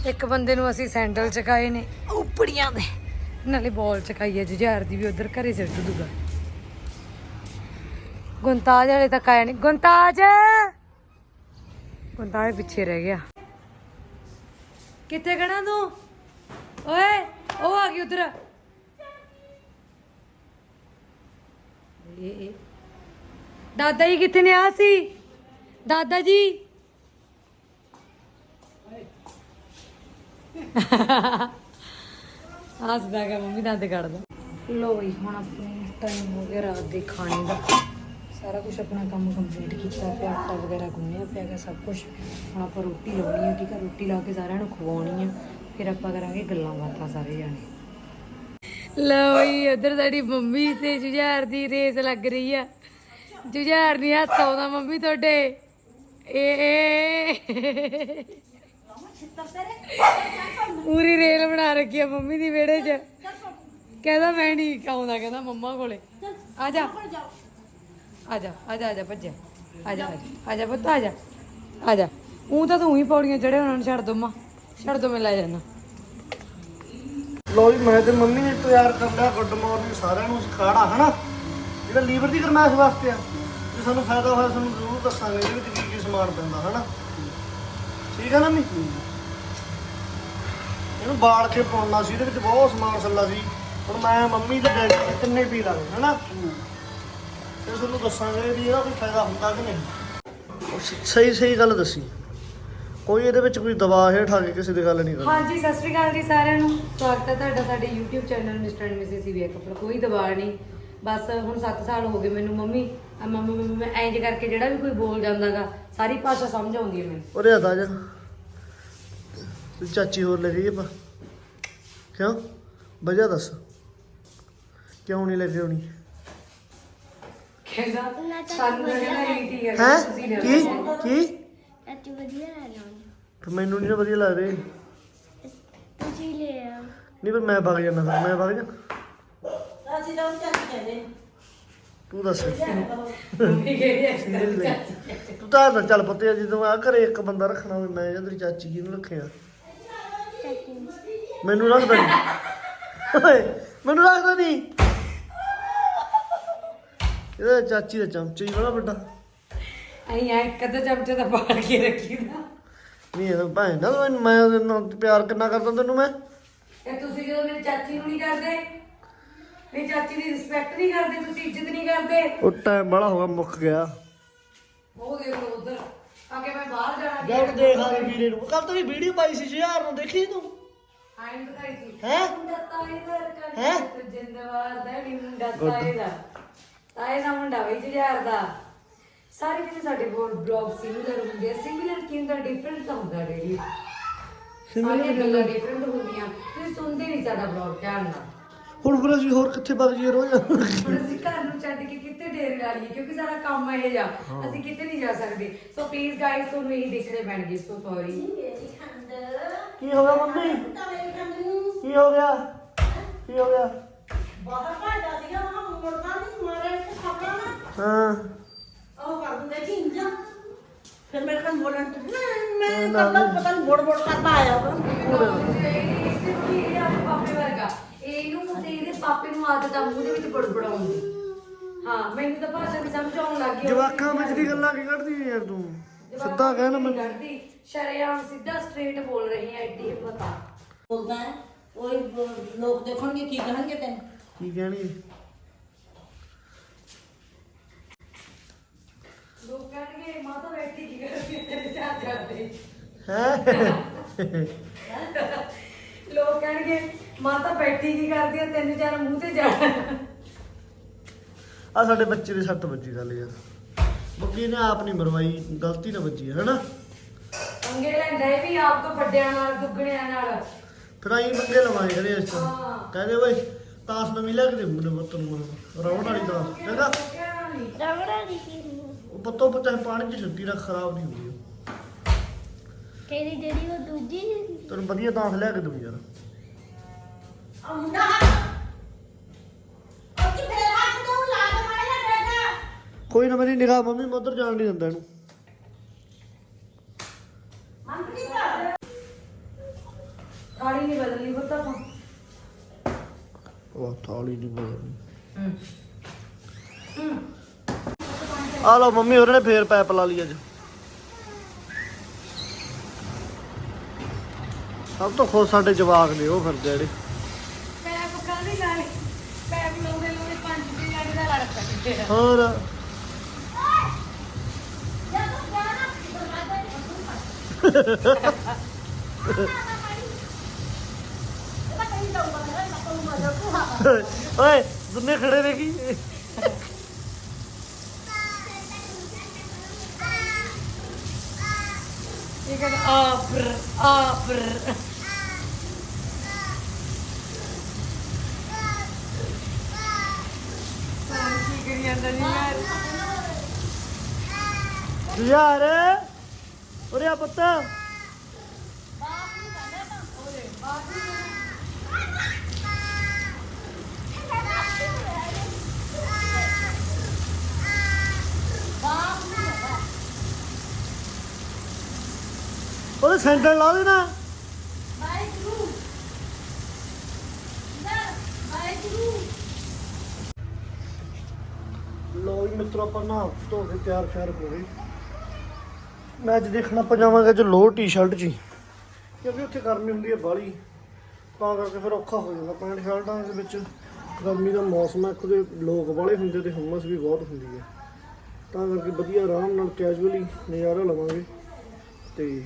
ਇੱਕ ਬੰਦੇ ਨੂੰ ਅਸੀਂ ਸੈਂਡਲ ਚਕਾਏ ਨੇ। ਉਪੜੀਆਂ ਦੇ। ਨਾਲੇ ਬਾਲ ਚਕਾਈ ਹੈ ਜੁਝਾਰ ਦੀ ਵੀ ਉਧਰ ਘਰੇ ਸਿੱਟ ਦੂਗਾ। ਗੁੰਤਾਜ ਵਾਲੇ ਤੱਕ ਆਇਆ ਨਹੀਂ ਗੁੰਤਾਜ! ਗੁੰਤਾਜ ਪਿੱਛੇ ਰਹਿ ਗਿਆ। ਕਿੱਥੇ ਖੜਾ ਤੂੰ? ਓਏ ਉਹ ਆ ਗਈ ਉਧਰ। ਇਹ। ਦਾਦਾ ਜੀ ਕਿੱਥੇ ਨੇ? ਆ ਸੀ। ਦਾਦਾ ਜੀ। ਹੱਸਦਾ ਕਿ ਮੰਮੀ ਦੰਦ ਕੱਢਦਾ ਲੋ ਵੀ ਹੁਣ ਆਪਣੇ ਟਾਈਮ ਹੋ ਗਿਆ ਰਾਤ ਦੇ ਖਾਣੇ ਦਾ। ਸਾਰਾ ਕੁਝ ਆਪਣਾ ਕੰਮ ਕੰਪਲੀਟ ਕੀਤਾ ਪਿਆ ਆਟਾ ਵਗੈਰਾ ਗੁੰਨਿਆ ਪਿਆ ਗਾ ਸਭ ਕੁਝ ਹੁਣ ਆਪਾਂ ਰੋਟੀ ਲਾਉਣੀ ਹੈ ਠੀਕ ਹੈ ਰੋਟੀ ਲਾ ਕੇ ਸਾਰਿਆਂ ਨੂੰ ਖਵਾਉਣੀ ਹੈ ਫਿਰ ਆਪਾਂ ਕਰਾਂਗੇ ਗੱਲਾਂ ਬਾਤਾਂ ਸਾਰੇ ਜਾਣੇ। ਲਓ ਜੀ ਉਧਰ ਸਾਡੀ ਮੰਮੀ ਤੇ ਜੁਝਾਰ ਦੀ ਰੇਸ ਲੱਗ ਰਹੀ ਆ। ਜੁਝਾਰ ਨਹੀਂ ਹੱਥ ਆਉਂਦਾ ਮੰਮੀ ਤੁਹਾਡੇ। ਏ। ਪੂਰੀ ਰੇਲ ਬਣਾ ਰੱਖੀ ਆ ਮੰਮੀ ਦੀ ਵਿਹੜੇ 'ਚ। ਕਹਿੰਦਾ ਮੈਂ ਨਹੀਂ ਆਉਂਦਾ ਕਹਿੰਦਾ ਮੰਮਾ ਕੋਲੇ। ਆ ਜਾ। ਆ ਜਾ ਆ ਜਾ ਆ ਜਾ ਭੱਜਿਆ। ਆ ਜਾ ਆ ਜਾ। ਆ ਜਾ ਪੁੱਤ ਆ ਜਾ। ਆ ਜਾ। ਉਹ ਤਾਂ ਤੂੰ ਹੀ ਪੌੜੀਆਂ ਚੜੇ ਉਹਨਾਂ ਨੂੰ ਛੱਡ ਦੋ ਮਾਂ। ਛੱਡ ਦੋ ਮੈਂ ਲੈ ਜਾਣਾ ਲੋ ਜੀ ਮੈਂ ਤੇ ਮੰਮੀ ਨੇ ਤਿਆਰ ਕਰ ਲਿਆ ਗੁੱਡ ਮਾਰਨਿੰਗ ਸਾਰਿਆਂ ਨੂੰ ਸਿਖਾੜਾ ਹਨਾ? ਜਿਹੜਾ ਲੀਵਰ ਦੀ ਗਰਮੈਸ਼ ਵਾਸਤੇ ਆ ਜੇ ਸਾਨੂੰ ਫਾਇਦਾ ਹੋਇਆ ਸਾਨੂੰ ਜ਼ਰੂਰ ਦੱਸਾਂਗੇ ਇਹਦੇ ਵਿੱਚ ਕੀ ਕੀ ਸਮਾਨ ਪੈਂਦਾ ਹਨਾ? ਠੀਕ ਆ ਨਾ ਮੀ ਇਹਨੂੰ ਬਾਲ ਕੇ ਪਾਉਣਾ ਸੀ ਇਹਦੇ ਵਿੱਚ ਬਹੁਤ ਸਮਾਨ ਸੱਲਾ ਸੀ। ਹੁਣ ਮੈਂ ਮੰਮੀ ਤੇ ਡੈਡੀ ਤਿੰਨੇ ਪੀ ਲਾਂਗੇ ਹਨਾ? ਤੇ ਤੁਹਾਨੂੰ ਦੱਸਾਂਗੇ ਵੀ ਇਹਦਾ ਕੋਈ ਫਾਇਦਾ ਹੁੰਦਾ ਕਿ ਨਹੀਂ। ਸਹੀ ਸਹੀ ਗੱਲ ਦੱਸੀ। ਕੋਈ ਇਹਦੇ ਵਿੱਚ ਕੋਈ ਦਵਾ ਹੇਠ ਆ ਕੇ ਕਿਸੇ ਦੀ ਗੱਲ ਨਹੀਂ ਕਰਨੀ। ਹਾਂਜੀ ਸਤਿ ਸ਼੍ਰੀ ਅਕਾਲ ਜੀ ਸਾਰਿਆਂ ਨੂੰ। ਸਵਾਗਤ ਹੈ ਤੁਹਾਡਾ ਸਾਡੇ YouTube channel Mr and Mrs Sivia couple ਕੋਈ ਦਬਾਅ ਨਹੀਂ। ਬਸ ਹੁਣ 7 ਸਾਲ ਹੋ ਗਏ ਮੈਨੂੰ ਮੰਮੀ। ਆ ਮੰਮੀ ਮੈਂ ਇੰਜ ਕਰਕੇ ਜਿਹੜਾ ਵੀ ਕੋਈ ਬੋਲ ਜਾਂਦਾਗਾ ਸਾਰੀ ਭਾਸ਼ਾ ਸਮਝ ਆਉਂਦੀ ਹੈ ਮੈਨੂੰ। ਉਰੇ ਆ ਤਾਜਾ ਤੂੰ ਚਾਚੀ ਹੋਰ ਲੈ ਗਈ ਆਪਾਂ। ਕਿਉਂ? ਵਜ੍ਹਾ ਦੱਸ। ਕਿਉਂ ਨਹੀਂ ਲੈ ਕੇ ਆਉਣੀ? ਕਹਿੰਦਾ ਸਾਨੂੰ ਕਹਿੰਦਾ ਰੀਤੀ ਹੈ ਹੈ? ਤੁਸੀਂ ਲੈ ਕੀ? ਲਓ। ਕੀ? ਅੱਜ ਵਧੀਆ ਫਿਰ ਮੈਨੂੰ ਨਹੀਂ ਨਾ ਵਧੀਆ ਲੱਗ ਰਹੀ ਤੁਸੀਂ ਲੈ ਆਓ। ਨਹੀਂ ਪਰ ਮੈਂ ਵਗ ਜਾਣਾ ਫਿਰ। ਮੈਂ ਵਗ ਜਾ। ਅਸੀਂ ਤਾਂ ਚੱਲ ਕਹਿੰਦੇ ਤੂੰ ਦੱਸ। ਮੰਮੀ ਕਹਿੰਦੀ ਹੈ ਤੂੰ ਤਾਂ ਚੱਲ ਪੱਤੇ ਜਦੋਂ ਆ ਘਰੇ ਇੱਕ ਬੰਦਾ ਰੱਖਣਾ ਹੋਵੇ ਮੈਂ ਜਾਂ ਤੇਰੀ ਚਾਚੀ ਜੀ ਨੂੰ ਰੱਖਿਆ ਮੈਨੂੰ ਰੱਖਦਾ ਨਹੀਂ ਓਏ ਮੈਨੂੰ ਰੱਖਦਾ ਨਹੀਂ ਇਹਦਾ ਚਾਚੀ ਦਾ ਚਮਚਾ ਹੀ ਬੜਾ ਵੱਡਾ। ਅਈ ਆ ਇੱਕ ਅੱਧਾ ਚਮਚਾ ਤਾਂ ਪਾ ਕੇ ਰੱਖੀਦਾ ਨਹੀਂ ਇਹ ਭੈਣ ਦਾ ਮੈਂ ਮੈਂ ਉਹਦੇ ਨਾਲ ਪਿਆਰ ਕਿੰਨਾ ਕਰਦਾ ਤੈਨੂੰ ਮੈਂ? ਇਹ ਤੁਸੀਂ ਜਦੋਂ ਮੇਰੀ ਚਾਚੀ ਨੂੰ ਨਹੀਂ ਕਰਦੇ ਮੇਰੀ ਚਾਚੀ ਦੀ ਰਿਸਪੈਕਟ ਨਹੀਂ ਕਰਦੇ ਤੁਸੀਂ ਇੱਜ਼ਤ ਨਹੀਂ ਕਰਦੇ। ਉਹ ਟਾਈਮ ਬੜਾ ਹੋ ਗਿਆ ਮੁੱਕ ਗਿਆ। ਉਹ ਦੇਖੋ ਉਧਰ। ਆ ਕੇ ਮੈਂ ਬਾਹਰ ਜਾਣਾ। ਜਦ ਦੇਖਾਂਗੇ ਵੀਰੇ ਨੂੰ। ਕੱਲ ਤਾਂ ਵੀ ਵੀਡੀਓ ਪਾਈ ਸੀ ਸ਼ਿਆਰ ਨੂੰ ਦੇਖੀ ਤੂੰ? ਆਇਂ ਦਿਖਾਈ ਸੀ। ਹੈਂ? ਮੁੰਡਾ ਤਾਏ ਦਾ ਹੈਂ? ਕੰਨ ਜਿੰਦਵਾਰ ਦਾ ਨੀ ਮੁੰਡਾ ਤਾਏ ਦਾ। ਤਾਏ ਦਾ ਮੁੰਡਾ ਵੀ ਜੁਝਾਰ ਦਾ। ਸਾਰੇ ਕਿਤੇ ਸਾਡੇ ਬਲੌਗ ਸਿਮਿਲਰ ਹੁੰਦੇ ਆ ਸਿਮਿਲਰ ਕੀ ਹੁੰਦਾ? ਡਿਫਰੈਂਟ ਤਾਂ ਹੁੰਦਾ ਡੇਲੀ ਸਾਰੀਆਂ ਗੱਲਾਂ ਡਿਫਰੈਂਟ ਹੁੰਦੀਆਂ। ਤੁਸੀਂ ਸੁਣਦੇ ਨਹੀਂ ਸਾਡਾ ਬਲੌਗ ਧਿਆਨ ਨਾਲ। ਹੁਣ ਫਿਰ ਅਸੀਂ ਹੋਰ ਕਿੱਥੇ ਵਗ ਜੀਏ ਰੋਜ਼? ਹੁਣ ਅਸੀਂ ਘਰ ਨੂੰ ਛੱਡ ਕੇ ਕਿੱਥੇ ਡੇਰੇ ਲਾ ਲਈਏ? ਕਿਉਂਕਿ ਸਾਡਾ ਕੰਮ ਇਹ ਜਾ ਅਸੀਂ ਕਿਤੇ ਨਹੀਂ ਜਾ ਸਕਦੇ। ਸੋ ਪਲੀਜ਼ ਗਾਇਸ ਤੁਹਾਨੂੰ ਇਹੀ ਦੇਖਣੇ ਪੈਣਗੇ। ਸੋ ਸੌਰੀ ਕੀ ਹੋ ਗਿਆ ਮੰਮੀ? ਕੀ ਹੋ ਗਿਆ? ਕੀ ਹੋ ਗਿਆ? ਬਾਹਰ ਭਾਂਡਾ ਸੀਗਾ ਮੈਂ ਮੁੜਦਾ ਨਹੀਂ ਮਾਰੇ ਤੇ ਖਾਣਾ ਨਾ ਹਾਂ। ਉਹ ਕਰ ਦਿੰਦੇ ਝਿੰਜਾ ਫਿਰ ਮੇਰੇ ਕੋਲ ਬੋਲਣ ਤੇ ਮੈਂ ਕਰਦਾ ਪਤਾ ਨਹੀਂ ਬੋੜ ਬੋੜ ਕਰਦਾ ਆਇਆ ਇਹ ਆ ਪਾਪੇ ਵਰਗਾ ਇਹਨੂੰ ਤੇ ਇਹਦੇ ਪਾਪੇ ਨੂੰ ਆਦਤ ਆ ਮੂੰਹ ਦੇ ਵਿੱਚ ਬੜਬੜਾਉਣ ਦੀ ਹਾਂ ਮੈਨੂੰ ਤਾਂ ਭਾਸ਼ਾ ਦੀ ਸਮਝ ਆਉਣ ਲੱਗ ਗਈ। ਜਵਾਕਾਂ ਵਿੱਚ ਦੀ ਗੱਲਾਂ ਕੀ ਕੱਢਦੀ ਹੈ ਯਾਰ ਤੂੰ ਸਿੱਧਾ ਕਹਿ ਨਾ ਮੈਂ ਸ਼ਰੇਆਮ ਸਿੱਧਾ ਸਟ੍ਰੇਟ ਬੋਲ ਰਹੀ ਹੈ ਐਡੀ ਹਿੰਮਤ ਆ। ਬੋਲਦਾ ਹੈ। ਉਹ ਲੋਕ ਦੇਖਣਗੇ ਕੀ ਕਹਿਣਗੇ ਤੈਨੂੰ? ਕੀ ਕਹਿਣੀ ਲੋਕ ਕਹਿਣਗੇ ਮਾਤਾ ਬੈਠੀ ਕੀ ਕਰਦੀ ਹੈ? ਤੇਰੇ ਚਾਹ ਕਰਦੇ ਹੈ? ਲੋਕ ਕਹਿਣਗੇ ਮਾਤਾ ਬੈਠੀ ਕੀ ਕਰਦੀ ਹੈ? ਤਿੰਨ ਚਾਰ ਮੂੰਹ ਤੇ ਜਾ। ਆ ਸਾਡੇ ਬੱਚੇ ਦੇ ਸੱਟ ਵੱਜੀ ਗੱਲ ਯਾਰ। ਬੱਕੀ ਨੇ ਆਪ ਨਹੀਂ ਮਰਵਾਈ ਗਲਤੀ ਨਾ ਵੱਜੀ ਹੈ ਹੈਨਾ? ਪੰਗੇ ਲੈਂਦਾ ਇਹ ਵੀ ਆਪ ਤੋਂ ਵੱਡਿਆਂ ਨਾਲ ਦੁੱਗਣਿਆਂ ਨਾਲ। ਫਿਰ ਆਈ ਮੰਗੇ ਲਵਾਏ ਕਰੇ ਇਸ ਤੋਂ। ਕਹਿੰਦੇ ਬਈ ਤਾਸ ਨਵੀਂ ਲੈ ਕੇ ਦੇ ਮੁੰਡੇ ਪੁੱਤ ਨੂੰ। ਰਾਵਣ ਵਾਲੀ ਤਾਸ ਕਹਿੰਦਾ ਦੀ ਕੀ? ਉਹ ਪੱਤੋ ਪਤਾ ਪਾਣੀ ਚ ਛੱਡੀ ਰੱਖ ਖਰਾਬ ਨਹੀਂ ਹੁੰਦੀ ਉਹ। ਕਿਹੜੀ ਜਿਹੜੀ ਉਹ ਦੂਜੀ ਤੈਨੂੰ ਵਧੀਆ ਤਾਸ ਲੈ ਕੇ ਦੂੰ ਯਾਰ। ਆ ਮੁੰਡਾ ਉਹ ਕਿ ਮੇਰੇ ਹੱਥ ਤੋਂ ਲਾ ਦੇ ਮਾਰੇ ਨਾ ਬੇਟਾ ਕੋਈ ਨਾ ਮੇਰੀ ਨਿਗਾਹ ਮੰਮੀ ਮੈਂ ਉੱਧਰ ਜਾਣ ਨਹੀਂ ਦਿੰਦਾ ਇਹਨੂੰ। ਮਨਪ੍ਰੀਤ ਥਾਲੀ ਨਹੀਂ ਤੋਂ ਉਹ ਥਾਲੀ ਨਹੀਂ ਬਦਲਣੀ। ਆ ਲਓ ਮੰਮੀ ਉਹਨਾਂ ਨੇ ਫੇਰ ਪੈਪ ਲਾ ਲਈ ਅੱਜ। ਸਭ ਤੋਂ ਖੁਸ਼ ਸਾਡੇ ਜਵਾਕ ਨੇ ਉਹ ਫਿਰਦੇ ਜਿਹੜੇ। ਪੈਪ ਕਾਹਦੀ ਗੱਲ ਪੈਪ ਲਾਉਂਦੇ ਲਾਉਂਦੇ ਪੰਜ ਦਿਨ ਲੱਗ ਦਾ ਲੜ ਪੈ ਹੋਰ? ਓਏ ਦੁੰਨੇ ਖੜੇ ਨੇ ਕੀ ਇਹ ਕਹਿੰਦਾ ਆਬਰ ਆਬਰ ਕੀ ਕਰੀ ਜਾਂਦਾ ਨਹੀਂ ਯਾਰ ਯਾਰ ਉਰੇ ਲਾ ਦੇਣਾ ਲੋ ਜੀ ਮਿੱਤਰੋ, ਆਪਾਂ ਨਹਾ ਧੋ ਕੇ ਤਿਆਰ ਸ਼ਿਆਰ ਹੋ ਗਏ। ਮੈਂ ਅੱਜ ਦੇਖਣਾ ਪਜਾਵਾਂਗਾ ਚ ਲੋਅਰ ਟੀ-ਸ਼ਰਟ ਜੀ, ਕਿਉਂਕਿ ਉੱਥੇ ਗਰਮੀ ਹੁੰਦੀ ਹੈ ਬਾਹਲੀ। ਤਾਂ ਕਰਕੇ ਫਿਰ ਔਖਾ ਹੋ ਜਾਂਦਾ ਪੈਂਟ ਸ਼ਰਟਾਂ ਦੇ ਵਿੱਚ। ਗਰਮੀ ਦਾ ਮੌਸਮ ਹੈ ਖੁਦੇ ਲੋਕ ਬਾਹਲੇ ਹੁੰਦੇ ਤੇ ਹੁੰਮਸ ਵੀ ਬਹੁਤ ਹੁੰਦੀ ਹੈ। ਤਾਂ ਕਰਕੇ ਵਧੀਆ ਆਰਾਮ ਨਾਲ ਕੈਜੂਅਲੀ ਨਜ਼ਾਰਾ ਲਵਾਂਗੇ। ਤੇ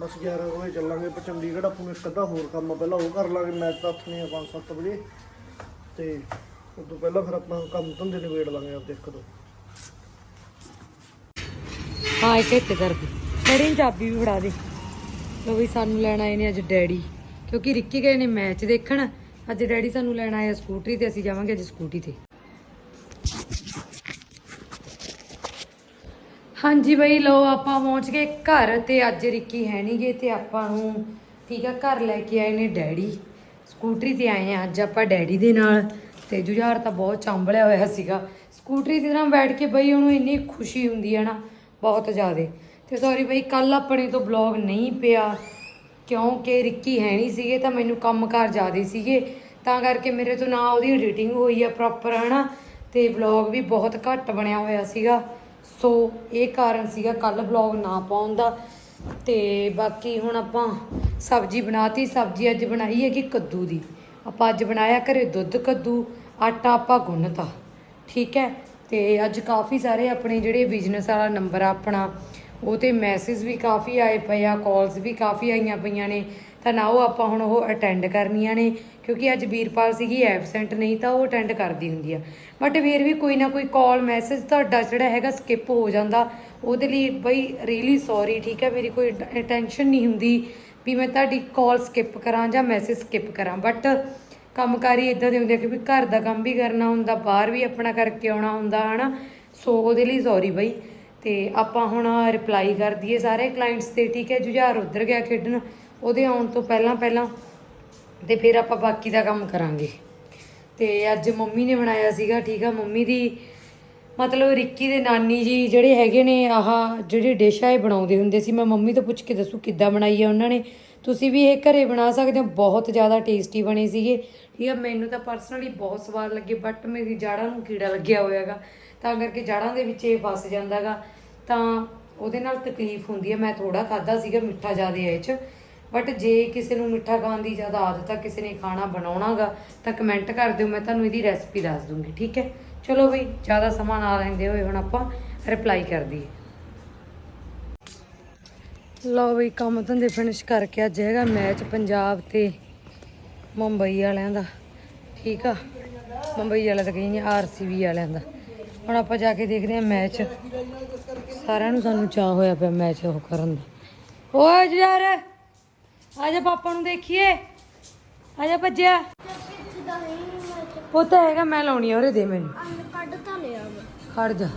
ਬਸ 11 ਵਜੇ ਚੱਲਾਂਗੇ ਪਰ ਚੰਡੀਗੜ੍ਹ, ਆਪਾਂ ਨੂੰ ਇੱਕ ਅੱਧਾ ਹੋਰ ਕੰਮ ਆ, ਪਹਿਲਾਂ ਉਹ ਕਰ ਲਾਂਗੇ ਮੈਚ ਤਾਂ ਉੱਥੇ ਨਹੀਂ 5-7 ਵਜੇ। ਤੇ ਉਸ ਤੋਂ ਪਹਿਲਾਂ ਫਿਰ ਆਪਾਂ ਕੰਮ ਧੰਦੇ ਨਿਬੇੜ ਲਾਂਗੇ ਆਪਦੇ ਇੱਕ ਦੋ। ਹਾਂ ਇੱਕ ਇੱਥੇ ਕਰ ਦੇ ਚਾਬੀ ਵੀ ਫੜਾ ਦੇ। ਲੋ ਵੀ ਸਾਨੂੰ ਲੈਣ ਆਏ ਨੇ ਅੱਜ ਡੈਡੀ। ਕਿਉਂਕਿ ਰਿੱਕੀ ਗਏ ਨੇ ਮੈਚ ਦੇਖਣ। ਅੱਜ ਡੈਡੀ ਸਾਨੂੰ ਲੈਣ ਆਏ ਆ ਸਕੂਟਰੀ ਤੇ, ਅਸੀਂ ਜਾਵਾਂਗੇ ਅੱਜ ਸਕੂਟੀ ਤੇ। ਹਾਂਜੀ ਬਈ ਲੋ ਆਪਾਂ ਪਹੁੰਚ ਗਏ ਘਰ ਤੇ ਅੱਜ ਰਿੱਕੀ ਹੈ ਨਹੀਂਗੇ ਤੇ ਆਪਾਂ ਨੂੰ ਠੀਕ ਆ, ਘਰ ਲੈ ਕੇ ਆਏ ਨੇ ਡੈਡੀ। ਸਕੂਟਰੀ ਤੇ ਆਏ ਆ, ਅੱਜ ਆਪਾਂ ਡੈਡੀ ਦੇ ਨਾਲ ਤੇ ਜੁਝਾਰ ਤਾਂ ਬਹੁਤ ਚੰਬਲਿਆ ਹੋਇਆ ਸੀਗਾ। ਸਕੂਟਰੀ ਤੇ ਨਾਲ ਬੈਠ ਕੇ ਬਈ ਉਹਨੂੰ ਇੰਨੀ ਖੁਸ਼ੀ ਹੁੰਦੀ ਹੈ ਨਾ, ਬਹੁਤ ਜ਼ਿਆਦੇ। ਤੇ ਸੌਰੀ ਬਈ ਕੱਲ ਆਪਣੇ ਤੋਂ ਬਲੌਗ ਨਹੀਂ ਪਿਆ, ਕਿਉਂਕਿ ਰਿੱਕੀ ਹੈ ਨਹੀਂ ਸੀਗੇ ਤਾਂ ਮੈਨੂੰ ਕੰਮਕਾਰ ਜ਼ਿਆਦੇ ਸੀਗੇ। ਤਾਂ ਕਰਕੇ ਮੇਰੇ ਤੋਂ ਨਾ ਉਹਦੀ ਐਡੀਟਿੰਗ ਹੋਈ ਆ ਪ੍ਰੋਪਰ ਹਨਾ? ਤੇ ਵਲੌਗ ਵੀ ਬਹੁਤ ਘੱਟ ਬਣਿਆ ਹੋਇਆ ਸੀਗਾ। ਸੋ ਇਹ ਕਾਰਨ ਸੀਗਾ ਕੱਲ ਵਲੌਗ ਨਾ ਪਾਉਣ ਦਾ। ਤੇ ਬਾਕੀ ਹੁਣ ਆਪਾਂ ਸਬਜ਼ੀ ਬਣਾਤੀ, ਸਬਜ਼ੀ ਅੱਜ ਬਣਾਈ ਹੈਗੀ ਕੱਦੂ ਦੀ। ਆਪਾਂ ਅੱਜ ਬਣਾਇਆ ਘਰੇ ਦੁੱਧ ਕੱਦੂ, ਆਟਾ ਆਪਾਂ ਗੁੰਨਤਾ, ਠੀਕ ਹੈ? ਤੇ ਅੱਜ ਕਾਫੀ ਸਾਰੇ ਆਪਣੇ ਜਿਹੜੇ ਬਿਜ਼ਨਸ ਵਾਲਾ ਨੰਬਰ ਆ ਆਪਣਾ, ਉਹ ਤੇ ਮੈਸੇਜ ਵੀ ਕਾਫੀ ਆਏ ਪਏ ਆ ਕਾਲਸ ਵੀ ਕਾਫੀ ਆਈਆਂ ਪਈਆਂ ਨੇ। ਤਾਂ ਨਾ ਉਹ ਆਪਾਂ ਹੁਣ ਉਹ ਅਟੈਂਡ ਕਰਨੀਆਂ ਨੇ, ਕਿਉਂਕਿ ਅੱਜ ਵੀਰਪਾਲ ਸੀਗੀ ਐਬਸੈਂਟ ਨਹੀਂ ਤਾਂ ਉਹ ਅਟੈਂਡ ਕਰਦੀ ਹੁੰਦੀ ਆ। ਬਟ ਫਿਰ ਵੀ ਕੋਈ ਨਾ ਕੋਈ ਕਾਲ ਮੈਸੇਜ ਤੁਹਾਡਾ ਜਿਹੜਾ ਹੈਗਾ ਸਕਿਪ ਹੋ ਜਾਂਦਾ। ਉਹਦੇ ਲਈ ਬਈ ਰੀਲੀ ਸੌਰੀ ਠੀਕ ਹੈ ਮੇਰੀ ਕੋਈ ਟੈਨਸ਼ਨ ਨਹੀਂ ਹੁੰਦੀ ਵੀ ਮੈਂ ਤੁਹਾਡੀ ਕਾਲ ਸਕਿਪ ਕਰਾਂ ਜਾਂ ਮੈਸੇਜ ਸਕਿਪ ਕਰਾਂ। ਬਟ ਕੰਮਕਾਰੀ ਇਦਾਂ ਦੇ ਹੁੰਦੇ ਆ ਕਿ ਵੀ ਘਰ ਦਾ ਕੰਮ ਵੀ ਕਰਨਾ ਹੁੰਦਾ, ਬਾਹਰ ਵੀ ਆਪਣਾ ਕਰਕੇ ਆਉਣਾ ਹੁੰਦਾ, ਹਨਾ? ਸੋ ਉਹਦੇ ਲਈ ਸੌਰੀ ਬਈ। ਤੇ ਆਪਾਂ ਹੁਣ ਰਿਪਲਾਈ ਕਰ ਦਈਏ ਸਾਰੇ ਕਲਾਇੰਟਸ ਤੇ, ਠੀਕ ਹੈ? ਜੁਝਾਰ ਉਧਰ ਗਿਆ ਖੇਡਣ। ਉਹਦੇ ਆਉਣ ਤੋਂ ਪਹਿਲਾਂ ਪਹਿਲਾਂ ਤੇ ਫਿਰ ਆਪਾਂ ਬਾਕੀ ਦਾ ਕੰਮ ਕਰਾਂਗੇ। ਤੇ ਅੱਜ ਮੰਮੀ ਨੇ ਬਣਾਇਆ ਸੀਗਾ, ਠੀਕ ਆ? ਮੰਮੀ ਦੀ ਮਤਲਬ ਰਿੱਕੀ ਦੇ ਨਾਨੀ ਜੀ ਜਿਹੜੇ ਹੈਗੇ ਨੇ, ਆਹ ਜਿਹੜੀ ਡਿਸ਼ ਆ, ਇਹ ਬਣਾਉਂਦੇ ਹੁੰਦੇ ਸੀ। ਮੈਂ ਮੰਮੀ ਤੋਂ ਪੁੱਛ ਕੇ ਦੱਸੂ ਕਿੱਦਾਂ ਬਣਾਈ ਆ ਉਹਨਾਂ ਨੇ। ਤੁਸੀਂ ਵੀ ਇਹ ਘਰੇ ਬਣਾ ਸਕਦੇ ਹੋ, ਬਹੁਤ ਜ਼ਿਆਦਾ ਟੇਸਟੀ ਬਣੇ ਸੀਗੇ। ਠੀਕ ਆ, ਮੈਨੂੰ ਤਾਂ ਪਰਸਨਲੀ ਬਹੁਤ ਸਵਾਦ ਲੱਗੇ ਬਟ ਮੇਰੀ ਜਾੜਾਂ ਨੂੰ ਕੀੜਾ ਲੱਗਿਆ ਹੋਇਆਗਾ। ਤਾਂ ਕਰਕੇ ਜਾੜਾਂ ਦੇ ਵਿੱਚ ਇਹ ਫਸ ਜਾਂਦਾਗਾ। ਤਾਂ ਉਹਦੇ ਨਾਲ ਤਕਲੀਫ ਹੁੰਦੀ ਹੈ ਮੈਂ ਥੋੜਾ ਖਾਦਾ ਸੀਗਾ, ਮਿੱਠਾ ਜ਼ਿਆਦਾ ਹੈ ਇਹ ਚ। ਬਟ ਜੇ ਕਿਸੇ ਨੂੰ ਮਿੱਠਾ ਖਾਣ ਦੀ ਜ਼ਿਆਦਾ ਆਦਤ ਆ, ਕਿਸੇ ਨੇ ਖਾਣਾ ਬਣਾਉਣਾਗਾ, ਤਾਂ ਕਮੈਂਟ ਕਰ ਦਿਓ, ਮੈਂ ਤੁਹਾਨੂੰ ਇਹਦੀ ਰੈਸਪੀ ਦੱਸ ਦੂੰਗੀ, ਠੀਕ ਹੈ? ਚਲੋ ਬਈ, ਜ਼ਿਆਦਾ ਸਮਾਂ ਨਾ ਲੈਂਦੇ ਹੋਏ ਹੁਣ ਆਪਾਂ ਰਿਪਲਾਈ ਕਰ ਦਈਏ। ਲਓ ਬਈ, ਕੰਮ ਧੰਦੇ ਫਿਨਿਸ਼ ਕਰਕੇ ਅੱਜ ਹੈਗਾ ਮੈਚ ਪੰਜਾਬ ਤੇ ਮੁੰਬਈ ਵਾਲਿਆਂ ਦਾ, ਠੀਕ ਆ? ਮੁੰਬਈ ਵਾਲੇ ਤਾਂ ਕਹੀ ਨਹੀਂ ਆਰਸੀਬੀ ਵਾਲਿਆਂ ਦਾ। ਹੁਣ ਆਪਾਂ ਜਾ ਕੇ ਦੇਖਦੇ ਹਾਂ ਮੈਚ ਸਾਰਿਆਂ ਨੂੰ ਸਾਨੂੰ ਚਾਹ ਹੋਇਆ ਪਿਆ ਮੈਚ ਉਹ ਕਰਨ ਦਾ। ਓਏ ਯਾਰ ਆ ਜਾ ਪਾਪਾ ਨੂੰ ਦੇਖੀਏ। ਆ ਜਾ ਭੱਜਿਆ। ਇੱਥੇ ਦਾ ਹੈ ਨਹੀਂ ਮੈਂ ਉਹ ਤਾਂ ਹੈਗਾ ਮੈਂ ਲਾਉਣੀ ਆ ਦੇ ਮੈਨੂੰ। ਕੱਢ ਤਾਂ ਲਿਆ ਮੈਂ ਖੜ ਜਾ।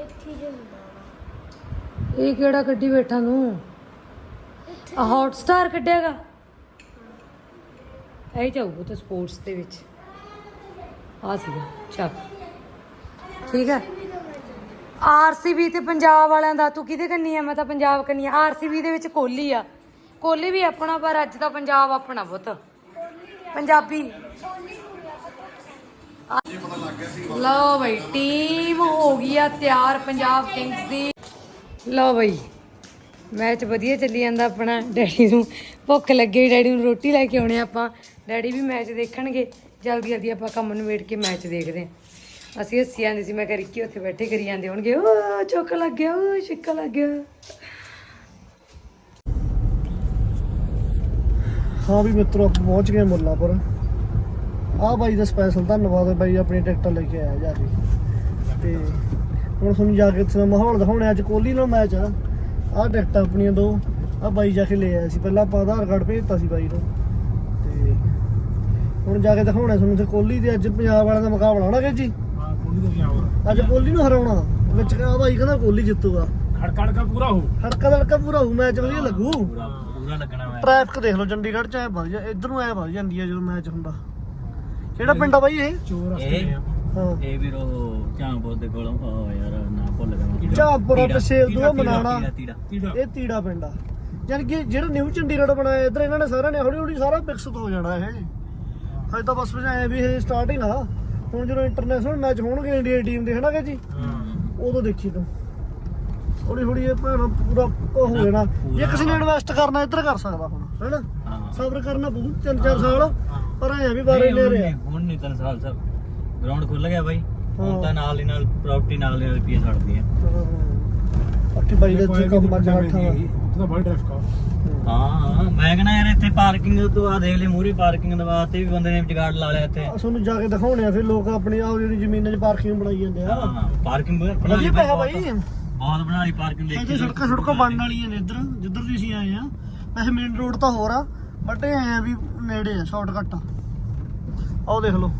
ਇੱਥੇ ਜੇ ਹੁੰਦਾ ਇਹ ਕਿਹੜਾ ਕੱਢੀ ਬੈਠਾ ਤੂੰ? ਆ ਹੌਟ ਸਟਾਰ ਕੱਢਿਆਗਾ। ਐ ਜਾਊਗਾ ਤਾਂ ਸਪੋਰਟਸ ਦੇ ਵਿੱਚ। ਆ ਸੀਗਾ ਚੱਕ। ਠੀਕ ਹੈ। ਆਰਸੀਬੀ ਤੇ ਪੰਜਾਬ ਵਾਲਿਆਂ ਦਾ ਤੂੰ ਕਿਹਦੇ ਕੰਨੀ ਆ? ਮੈਂ ਤਾਂ ਪੰਜਾਬ ਕੰਨੀ ਆ। ਆਰਸੀਬੀ ਦੇ ਵਿੱਚ ਕੋਹਲੀ ਆ। ਕੋਹਲੀ ਵੀ ਆਪਣਾ, ਪਰ ਅੱਜ ਦਾ ਪੰਜਾਬ ਆਪਣਾ ਪੁੱਤ। ਪੰਜਾਬੀ। ਲਓ ਬਈ ਟੀਮ ਹੋ ਗਈ ਆ ਤਿਆਰ ਪੰਜਾਬ ਕਿੰਗਸ ਦੀ। ਲਓ ਬਈ ਮੈਚ ਵਧੀਆ ਚੱਲੀ ਜਾਂਦਾ ਆਪਣਾ। ਡੈਡੀ ਨੂੰ ਭੁੱਖ ਲੱਗੀ ਡੈਡੀ ਨੂੰ ਰੋਟੀ ਲੈ ਕੇ ਆਉਣੇ ਆਪਾਂ। ਡੈਡੀ ਵੀ ਮੈਚ ਦੇਖਣਗੇ। ਜਲਦੀ ਜਲਦੀ ਆਪਾਂ ਕੰਮ ਨੂੰ ਵੇਟ ਕੇ ਮੈਚ ਦੇਖਦੇ ਹਾਂ ਅਸੀਂ ਹੱਸੀ ਜਾਂਦੇ ਸੀ, ਮੈਂ ਕਰੀ ਕਿ ਉੱਥੇ ਬੈਠੇ ਕਰੀ ਜਾਂਦੇ ਹੋਣਗੇ। ਓ, ਚੁੱਕ ਲੱਗ ਗਿਆ, ਓ, ਛਿੱਕਾ ਲੱਗ ਗਿਆ। ਹਾਂ ਵੀ ਮਿੱਤਰੋ ਆਪਾਂ ਪਹੁੰਚ ਗਏ ਮੁੱਲਾਪੁਰ। ਆਹ ਬਾਈ ਦਾ ਸਪੈਸ਼ਲ ਧੰਨਵਾਦ ਹੈ ਬਾਈ ਆਪਣੀ ਟਿਕਟਾਂ ਲੈ ਕੇ ਆਇਆ ਜਾ ਕੇ। ਤੇ ਹੁਣ ਤੁਹਾਨੂੰ ਜਾ ਕੇ ਇੱਥੇ ਦਾ ਮਾਹੌਲ ਦਿਖਾਉਣੇ ਅੱਜ ਕੋਹਲੀ ਨਾਲ ਮੈਚ ਆ। ਆਹ ਟਿਕਟਾਂ ਆਪਣੀਆਂ ਦੋ ਆਹ ਬਾਈ ਜਾ ਕੇ ਲੈ ਆਇਆ ਸੀ। ਪਹਿਲਾਂ ਆਪਾਂ ਆਧਾਰ ਕਾਰਡ ਭੇਜਤਾ ਸੀ ਬਾਈ ਨੂੰ। ਤੇ ਹੁਣ ਜਾ ਕੇ ਦਿਖਾਉਣਾ ਤੁਹਾਨੂੰ ਤੇ ਕੋਹਲੀ ਦੇ ਅੱਜ ਪੰਜਾਬ ਵਾਲਿਆਂ ਦਾ ਮੁਕਾਬਲਾ ਹੋਣਾ ਕਿ ਜੀ? ਹਾਂ ਕੋਹਲੀ ਦਾ ਅੱਜ ਕੋਹਲੀ ਨੂੰ ਹਰਾਉਣਾ। ਵਿੱਚ ਆ ਬਾਈ ਕਹਿੰਦਾ ਕੋਹਲੀ ਜਿੱਤੂਗਾ। ਖੜਕੜ ਕਾ ਪੂਰਾ ਹੋ ਹੜਕਾ ਲੜਕਾ ਪੂਰਾ ਹੋਊ ਮੈਚ ਵਧੀਆ ਲੱਗੂ। ਪੂਰਾ ਲੱਗਣਾ ਮੈਂ। ਟ੍ਰੈਫਿਕ ਦੇਖ ਲਓ ਚੰਡੀਗੜ੍ਹ ਚ ਐ ਵੱਧ ਜਾ ਇਧਰ ਨੂੰ ਐ ਵੱਧ ਜਾਂਦੀ ਹੈ ਜਦੋਂ ਮੈਚ ਹੁੰਦਾ। ਕਿਹੜਾ ਪਿੰਡ ਆ ਬਾਈ ਇਹ? ਚੋਰ ਰਸਤੇ ਨੇ ਹਾਂ। ਇਹ ਵੀਰ ਝਾਂਪੁਰ ਦੇ ਕੋਲੋਂ ਆ ਯਾਰ ਨਾ ਭੁੱਲ ਗਿਆ ਝਾਂਪੁਰਾ ਪਸੇਲ ਦੋ ਮਨਾਣਾ ਤੀੜਾ, ਤੀੜਾ। ਤੀੜਾ ਇਹ ਤੀੜਾ ਪਿੰਡ ਆ। ਯਾਨੀ ਕਿ ਜਿਹੜਾ ਨਿਊ ਚੰਡੀਗੜ੍ਹ ਬਣਾਇਆ ਇਧਰ ਇਹਨਾਂ ਨੇ ਸਾਰਿਆਂ ਨੇ ਹੌਲੀ ਹੌਲੀ ਸਾਰਾ ਵਿਕਸਿਤ ਹੋ ਜਾਣਾ ਇਹ। ਹਜੇ ਤਾਂ ਬਸ ਐ ਵੀ ਇਹ ਸਟਾਰਟਿੰਗ ਆ ਹੁਣ ਜਦੋਂ ਇੰਟਰਨੈਸ਼ਨਲ ਮੈਚ ਹੋਣਗੇ ਇੰਡੀਆ ਟੀਮ ਦੇ ਹਨਾ ਕਿ ਜੀ? ਉਦੋਂ ਦੇਖੀ ਤੂੰ। ਹੌਲੀ ਹੌਲੀ ਇਹ ਭੈਣਾ ਪੂਰਾ ਉਹ ਹੋ ਜਾਣਾ। ਜੇ ਕਿਸੇ ਨੇ ਇਨਵੈਸਟ ਕਰਨਾ ਇੱਧਰ ਕਰ ਸਕਦਾ ਹੁਣ ਹੈਨਾ? ਹਾਂ। ਸਬਰ ਕਰਨਾ ਪਊ ਤਿੰਨ ਚਾਰ ਸਾਲ ਪਰ ਐ ਵੀ ਬਾਰੇ ਨਹੀਂ, ਲੈ ਰਿਹਾ ਹੁਣ ਨਹੀਂ ਤਿੰਨ ਸਾਲ ਸਭ ਗਰਾਊਂਡ ਖੁੱਲ ਗਿਆ ਬਾਈ। ਹਾਂ। ਹੁਣ ਤਾਂ ਨਾਲ ਦੀ ਨਾਲ ਪ੍ਰਾਪਰਟੀ ਨਾਲ ਦੀ ਨਾਲ ਰੁਪਏ ਛੱਡਦੀ ਆ। ਬਾਕੀ ਬਾਈ ਦਾ ਇੱਥੇ ਕੰਮ ਬੈਠਾ ਵਾ ਉੱਥੇ ਤਾਂ ਬੜਾ ਟ੍ਰੈਫਿਕ ਆ। ਹਾਂ ਹਾਂ ਮੈਂ ਕਹਿੰਦਾ ਯਾਰ ਇੱਥੇ ਪਾਰਕਿੰਗ ਤੋਂ ਆ ਦੇਖ ਲਈ ਮੂਰੀ ਪਾਰਕਿੰਗ ਦੇ ਵਾਸਤੇ ਵੀ ਬੰਦੇ ਨੇ ਜਗਾੜ ਲਾ ਲਿਆ ਇੱਥੇ। ਤੁਹਾਨੂੰ ਜਾ ਕੇ ਦਿਖਾਉਣੇ ਆ ਫਿਰ ਲੋਕ ਆਪਣੀ ਆਹ ਜਿਹੜੀ ਜ਼ਮੀਨਾਂ 'ਚ ਪਾਰਕਿੰਗ ਬਣਾਈ ਜਾਂਦੇ ਆ। ਹਾਂ ਪਾਰਕਿੰਗ ਵਧੀਆ ਪੈਸਾ ਬਾਈ। ਬਹੁਤ ਬਣਾ ਲਈ ਪਾਰਕਿੰਗ ਇੱਥੇ ਦੇਖੀ ਸੜਕਾਂ ਸੜਕਾਂ ਬਣਨ ਵਾਲੀਆਂ ਨੇ ਇੱਧਰ ਜਿੱਧਰ ਦੀ ਅਸੀਂ ਆਏ ਆ ਵੈਸੇ ਮੇਨ ਰੋਡ ਤਾਂ ਹੋਰ ਆ ਬਟ ਇਹ ਐ ਵੀ ਨੇੜੇ ਆ ਸ਼ਾਰਟਕਟ ਆਹ ਦੇਖ ਲਓ।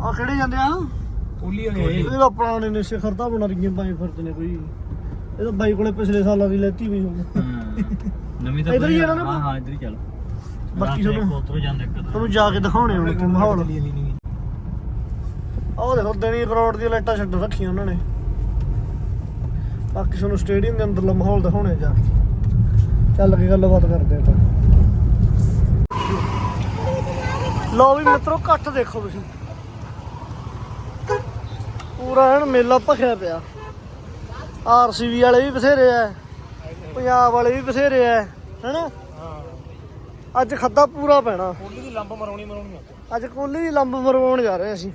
ਆਹ ਕਿਹੜੇ ਜਾਂਦੇ ਆ? ਕੋਹਲੀ ਵਾਲੇ। ਇਹ ਤਾਂ ਪੁਰਾਣੇ ਨੇ ਸਿਖਰ ਤਾਂ ਬਣਾ ਰਹੀਆਂ ਬਾਈ ਫਿਰਦੇ ਨੇ ਕੋਈ ਇਹ ਤਾਂ ਬਾਈ ਕੋਲੇ ਪਿਛਲੇ ਸਾਲਾਂ ਦੀ ਲੈਤੀ ਵੀ ਹੋਊ। ਹਾਂ। ਨਵੀਂ ਤਾਂ ਇੱਧਰ ਹੀ। ਜਾਣਾ ਨਾ? ਹਾਂ ਹਾਂ ਇੱਧਰ ਹੀ ਚੱਲ। ਬਾਕੀ ਤੁਹਾਨੂੰ- ਉਧਰੋਂ ਜਾਂਦੇ ਇੱਕ ਤੁਹਾਨੂੰ ਜਾ ਕੇ ਦਿਖਾਉਣੇ ਹੁਣ ਮਾਹੌਲ ਆਹ ਦੇਖੋ ਦਿਨੀ ਕਰੋੜ ਦੀਆਂ ਲਾਈਟਾਂ ਛੱਡ ਰੱਖੀਆਂ ਉਹਨਾਂ ਨੇ। ਬਾਕੀ ਤੁਹਾਨੂੰ ਸਟੇਡੀਅਮ ਦੇ ਅੰਦਰਲਾ ਮਾਹੌਲ ਦਿਖਾਉਣੇ ਜਾ ਕੇ। ਚੱਲ ਕੇ ਗੱਲਬਾਤ ਕਰਦੇ ਆ ਤਾਂ ਲਓ ਵੀ ਮਿੱਤਰੋ ਘੱਟ ਦੇਖੋ ਤੁਸੀਂ। ਪੂਰਾ ਐਨ ਮੇਲਾ ਭਖਿਆ ਪਿਆ। ਆਰਸੀਬੀ ਵਾਲੇ ਵੀ ਬਥੇਰੇ ਆ ਪੰਜਾਬ ਵਾਲੇ ਵੀ ਬਥੇਰੇ ਆ ਹੈਨਾ? ਅੱਜ ਖੱਦਾ ਪੂਰਾ ਪੈਣਾ। ਕੋਹਲੀ ਦੀ ਲੰਬ ਮਰਾਉਣੀ ਮਰਾਉਣੀ ਅੱਜ ਕੋਹਲੀ ਦੀ ਲੰਬ ਮਰਵਾਉਣ ਜਾ ਰਹੇ ਅਸੀਂ।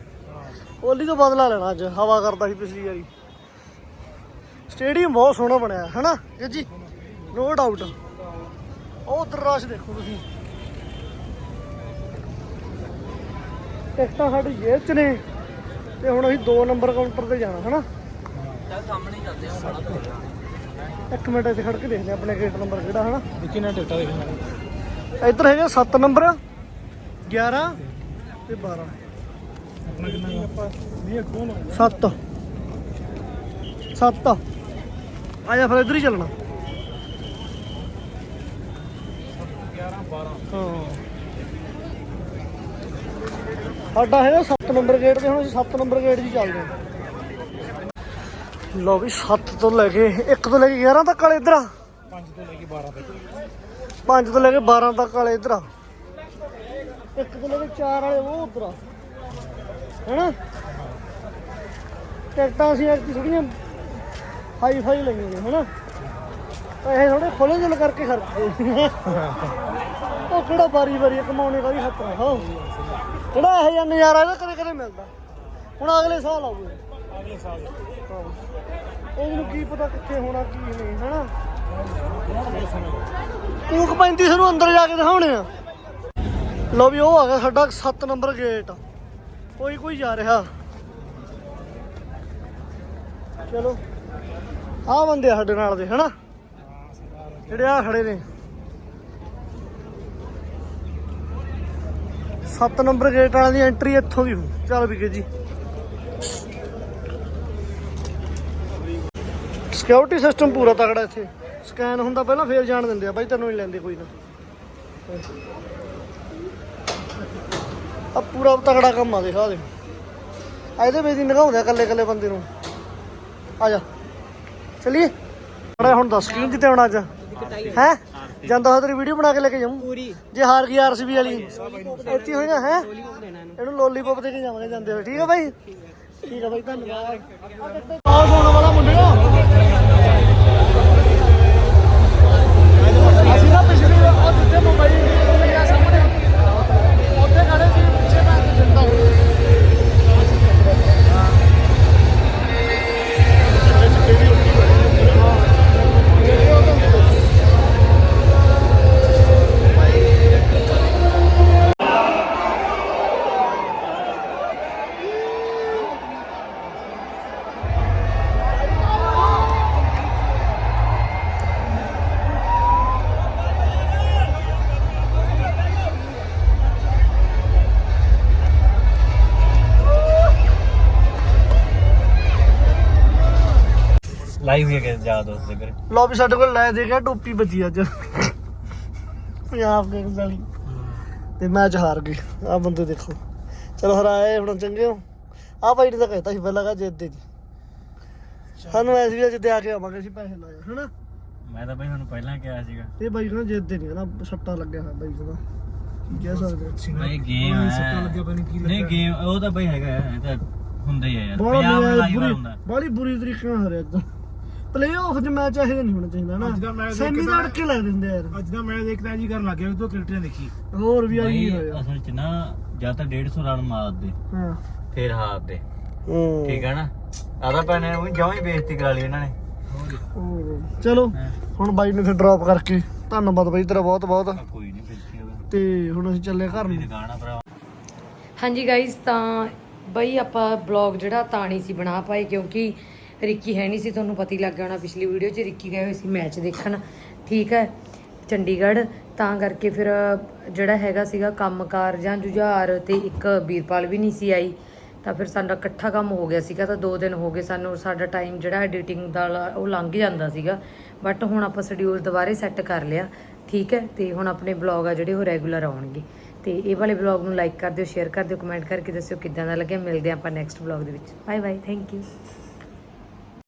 ਕੋਹਲੀ ਤੋਂ ਬਦਲਾ ਲੈਣਾ ਅੱਜ ਹਵਾ ਕਰਦਾ ਸੀ ਪਿਛਲੀ ਵਾਰੀ। ਸਟੇਡੀਅਮ ਬਹੁਤ ਸੋਹਣਾ ਬਣਿਆ ਹੈਨਾ? ਜੀ। ਨੋ ਡਾਊਟ ਉਹ ਉਧਰ ਰਸ਼ ਦੇਖੋ ਤੁਸੀਂ। ਟਿਕਟਾਂ ਸਾਡੀ ਜੇਬ 'ਚ ਨੇ ਤੇ ਹੁਣ ਅਸੀਂ 2 ਨੰਬਰ ਕਾਊਂਟਰ ਤੇ ਜਾਣਾ ਹੈਨਾ? ਇੱਕ ਮਿੰਟ ਇੱਥੇ ਖੜ ਕੇ ਦੇਖਦੇ ਹਾਂ ਆਪਣੇ ਗੇਟ ਨੰਬਰ ਕਿਹੜਾ ਹਨਾ? ਦੇਖੀ ਨਾ ਟਿਕਟਾਂ ਦੇਖਣਾ ਇੱਧਰ ਹੈਗਾ 7 ਨੰਬਰ 11 ਤੇ 12 ਆਪਣਾ ਕਿੰਨਾ ਆਪਾਂ ਨਹੀਂ ਕੋਲ 7 7 ਆ ਜਾ ਫਿਰ ਇੱਧਰ ਹੀ ਚੱਲਣਾ। 11 12 ਹਾਂ। ਸਾਡਾ ਹੈਗਾ 7 ਨੰਬਰ ਗੇਟ ਤੇ ਹੁਣ ਅਸੀਂ 7 ਨੰਬਰ ਗੇਟ 'ਚ ਚੱਲਦੇ ਹਾਂ। ਲਓ ਵੀ 7 ਤੋਂ ਲੈ ਕੇ 1 ਤੋਂ ਲੈ ਕੇ 11 ਤੱਕ ਵਾਲੇ ਇੱਧਰ ਆ। 5 ਤੋਂ ਲੈ ਕੇ 12 ਤੱਕ। 5 ਤੋਂ ਲੈ ਕੇ 12 ਤੱਕ ਵਾਲੇ ਇੱਧਰ ਆ। 1 ਤੋਂ ਲੈ ਕੇ 4 ਵਾਲੇ ਉਹ ਉੱਧਰ ਆ। ਹੈਨਾ? ਟਿਕਟਾਂ ਅਸੀਂ ਐਕਟੀ ਥੋੜੀਆਂ ਹਾਈ ਫਾਈ ਲਈਆਂ ਨੇ ਹੈਨਾ? ਪੈਸੇ ਥੋੜੇ ਖੋਲੇ ਦਿਲ ਕਰਕੇ ਖਰਚਦੇ ਉਹ ਕਿਹੜਾ ਬਾਰੀ ਬਾਰੀ ਕਮਾਉਣੇ ਦਾ ਵੀ ਹੱਥ ਆ ਹਾਂ। ਕਿਹੜਾ ਇਹ ਜਿਹਾ ਨਜ਼ਾਰਾ ਇਹਦਾ ਕਦੇ ਕਦੇ ਮਿਲਦਾ। ਹੁਣ ਅਗਲੇ ਸਾਲ ਆਊਗਾ। ਅਗਲੇ ਸਾਲ। ਹਾਂ। ਉਹਨੂੰ ਕੀ ਪਤਾ ਕਿੱਥੇ ਹੋਣਾ ਕੀ ਨਹੀਂ ਹੈਨਾ? ਕੂਕ ਪੈਂਦੀ ਸਾਨੂੰ ਅੰਦਰ ਜਾ ਕੇ ਦਿਖਾਉਣੇ ਆ। ਲੋ ਵੀ ਉਹ ਆ ਗਿਆ ਸਾਡਾ 7 ਨੰਬਰ ਗੇਟ। ਕੋਈ ਕੋਈ ਜਾ ਰਿਹਾ। ਚਲੋ। ਆਹ ਬੰਦੇ ਆ ਸਾਡੇ ਨਾਲ ਦੇ, ਹਨਾ? ਜਿਹੜੇ ਆ ਖੜੇ ਨੇ। 7 ਨੰਬਰ ਗੇਟ ਵਾਲਿਆਂ ਦੀ ਐਂਟਰੀ ਇੱਥੋਂ ਦੀ ਹੋ ਚੱਲ ਵੀ ਜੀ। ਸਿਕਿਉਰਿਟੀ ਸਿਸਟਮ ਪੂਰਾ ਤਕੜਾ ਇੱਥੇ। ਸਕੈਨ ਹੁੰਦਾ, ਪਹਿਲਾਂ ਫੇਰ ਜਾਣ ਦਿੰਦੇ ਆ, ਬਾਈ ਤੈਨੂੰ ਨਹੀਂ ਲੈਂਦੇ ਕੋਈ ਨਾ। ਆ ਪੂਰਾ ਤਕੜਾ ਕੰਮ ਆ, ਦੇਖਾ ਦੇ। ਆ ਇਹਦੇ ਵਿੱਚ ਦੀ ਨਗਾਉਂਦੇ ਆ ਕੱਲੇ ਕੱਲੇ ਬੰਦੇ ਨੂੰ। ਆ ਜਾ। ਚਲਿਏ। ਬੜਾ ਹੁਣ ਦੱਸ ਕਿਉਂ ਜਿੱਤੇ ਆਉਣਾ ਅੱਜ? ਹੈ? ਜਾਂਦਾ ਹੋਇਆ ਤੇਰੀ ਵੀਡੀਓ ਬਣਾ ਕੇ ਲੈ ਕੇ ਜਾਊਂ? ਪੂਰੀ। ਜੇ ਹਾਰ ਗਈ ਆਰਸੀਬੀ ਵਾਲੀ। ਇੱਥੇ ਹੋਏਗਾ ਹੈ? ਇਹਨੂੰ ਲੋਲੀਪੌਪ ਦੇ ਕੇ ਜਾਵਾਂਗੇ ਜਾਂਦੇ ਹੋਏ। ਠੀਕ ਆ ਬਾਈ? ਠੀਕ ਆ ਬਾਈ ਧੰਨਵਾਦ। ਆਹ ਫੋਨ ਵਾਲਾ ਮੁੰਡਿਓ ਅਸੀਂ ਨਾ ਪਿਛਲੀ ਵਾਰ ਜਿੱਥੇ ਮੁੰਬਈ ਲਾਈਵ ਹੀ ਹੈ ਜਾ ਦੋਸਤ ਦੇ ਘਰੇ। ਲੋ ਵੀ ਸਾਡੇ ਕੋਲ ਲੈ ਦੇ ਗਿਆ ਟੋਪੀ ਬਚੀ ਅੱਜ। ਪੰਜਾਬ ਦੇ ਵਾਲੀ। ਤੇ ਮੈਚ ਹਾਰ ਗਏ। ਆ ਬੰਦੇ ਦੇਖੋ। ਚਲੋ ਹਰਾਏ ਹੁਣ ਚੰਗੇ ਹੋ। ਆ ਭਾਈ ਨੇ ਤਾਂ ਕਹਿਤਾ ਸੀ ਪਹਿਲਾਂ ਕਾ ਜਿੱਤ ਦੇ ਜੀ ਸਾਨੂੰ ਐਸ ਵੀ ਜਿੱਤੇ ਆ ਕੇ ਆਵਾਂਗੇ ਅਸੀਂ ਪੈਸੇ ਲਾਏ ਹਨਾ? ਮੈਂ ਤਾਂ ਬਈ ਤੁਹਾਨੂੰ ਪਹਿਲਾਂ ਕਿਹਾ ਸੀਗਾ। ਇਹ ਬਾਈ ਕਹਿੰਦਾ ਜਿੱਤਦੇ ਨਹੀਂ ਨਾ ਸੱਟਾ ਲੱਗਿਆ ਹੋਇਆ ਬਾਈ ਕਹਿੰਦਾ ਕੀ ਕਹਿ ਸਕਦੇ ਬਈ ਗੇਮ ਹੈ। ਨਹੀਂ ਗੇਮ ਉਹ ਤਾਂ ਬਈ ਹੈਗਾ ਇਹ ਤਾਂ ਹੁੰਦਾ ਹੀ ਹੈ ਯਾਰ। ਬੜਾ ਪੰਜਾਬ ਬੁਰੀ ਲਾਈਵ ਹੁੰਦਾ। ਬੜੀ ਬੁਰੀ ਤਰੀਕੇ ਨਾਲ ਹਰਿਆ ਇਦਾਂ ਪਲੇ ਆਫ ਚ ਮੈਚ ਇਹੋ ਜਿਹਾ ਨਹੀਂ ਹੋਣਾ ਚਾਹੀਦਾ ਅੱਜ ਦਾ ਨਾ ਸੈਮੀ ਦੇਖਦਾ- ਦਾ ਅੜਕੇ ਲੱਗ ਦਿੰਦੇ ਯਾਰ। ਅੱਜ ਦਾ ਮੈਂ ਦੇਖਦਾ ਜੀ ਕਰਨ ਲੱਗਿਆ ਉਦੋਂ ਕ੍ਰਿਕਟ ਨੇ ਦੇਖੀ। ਹੋਰ ਵੀ ਆਈ ਹੋਇਆ। ਅਸਲ ਚ ਨਾ ਜਾਂ ਤਾਂ 150 ਰਨ ਮਾਰਦੇ ਹਾਂ। ਫਿਰ ਹਾਰਦੇ ਹੂੰ। ਠੀਕ ਹੈ ਨਾ? ਆਦਾ ਪੈਣੇ ਉਹ ਜਮਾਂ ਹੀ ਬੇਇੱਜ਼ਤੀ ਕਰਾ ਲਈ ਇਹਨਾਂ ਨੇ। ਹੋਰ। ਚਲੋ ਹੁਣ ਬਾਈ ਨੇ ਫਿਰ ਡ੍ਰੌਪ ਕਰਕੇ ਧੰਨਵਾਦ ਬਾਈ ਤੇਰਾ ਬਹੁਤ ਬਹੁਤ। ਕੋਈ ਨਹੀਂ ਬੇਇੱਜ਼ਤੀ ਹੋਵੇ। ਤੇ ਹੁਣ ਅਸੀਂ ਚੱਲੇ ਘਰ ਨੂੰ। ਭਰਾ ਹਾਂਜੀ ਗਾਇਸ ਤਾਂ ਬਈ ਆਪਾਂ ਬਲੌਗ ਜਿਹੜਾ ਤਾਂ ਨਹੀਂ ਸੀ ਬਣਾ ਪਾਏ ਕਿਉਂਕਿ ਰਿੱਕੀ ਹੈ ਨਹੀਂ ਸੀ, ਤੁਹਾਨੂੰ ਪਤਾ ਹੀ ਲੱਗ ਗਿਆ ਹੋਣਾ ਪਿਛਲੀ ਵੀਡੀਓ 'ਚ ਰਿੱਕੀ ਗਏ ਹੋਏ ਸੀ ਮੈਚ ਦੇਖਣ। ਠੀਕ ਹੈ, ਚੰਡੀਗੜ੍ਹ। ਤਾਂ ਕਰਕੇ ਫਿਰ ਜਿਹੜਾ ਹੈਗਾ ਸੀਗਾ ਕੰਮਕਾਰ ਜਾਂ ਜੁਝਾਰ ਤੇ ਇੱਕ ਵੀਰਪਾਲ ਵੀ ਨਹੀਂ ਸੀ ਆਈ, ਤਾਂ ਫਿਰ ਸਾਡਾ ਇਕੱਠਾ ਕੰਮ ਹੋ ਗਿਆ ਸੀਗਾ, ਤਾਂ 2 ਦਿਨ ਹੋ ਗਏ ਸਾਨੂੰ, ਸਾਡਾ ਟਾਈਮ ਜਿਹੜਾ ਐਡੀਟਿੰਗ ਦਾ ਉਹ ਲੰਘ ਜਾਂਦਾ ਸੀਗਾ। ਬਟ ਹੁਣ ਆਪਾਂ ਸ਼ਡਿਊਲ ਦੁਬਾਰੇ ਸੈੱਟ ਕਰ ਲਿਆ, ਠੀਕ ਹੈ, ਤੇ ਹੁਣ ਆਪਣੇ ਬਲੌਗ ਆ ਜਿਹੜੇ ਉਹ ਰੈਗੂਲਰ ਆਉਣਗੇ। ਤੇ ਇਹ ਵਾਲੇ ਬਲੌਗ ਨੂੰ ਲਾਈਕ ਕਰ ਦਿਓ ਸ਼ੇਅਰ ਕਰ ਦਿਓ ਕਮੈਂਟ ਕਰਕੇ ਦੱਸਿਓ ਕਿੱਦਾਂ ਦਾ ਲੱਗਿਆ। ਮਿਲਦੇ ਹਾਂ ਆਪਾਂ ਨੈਕਸਟ ਬਲੌਗ ਦੇ ਵਿੱਚ। Bye bye thank you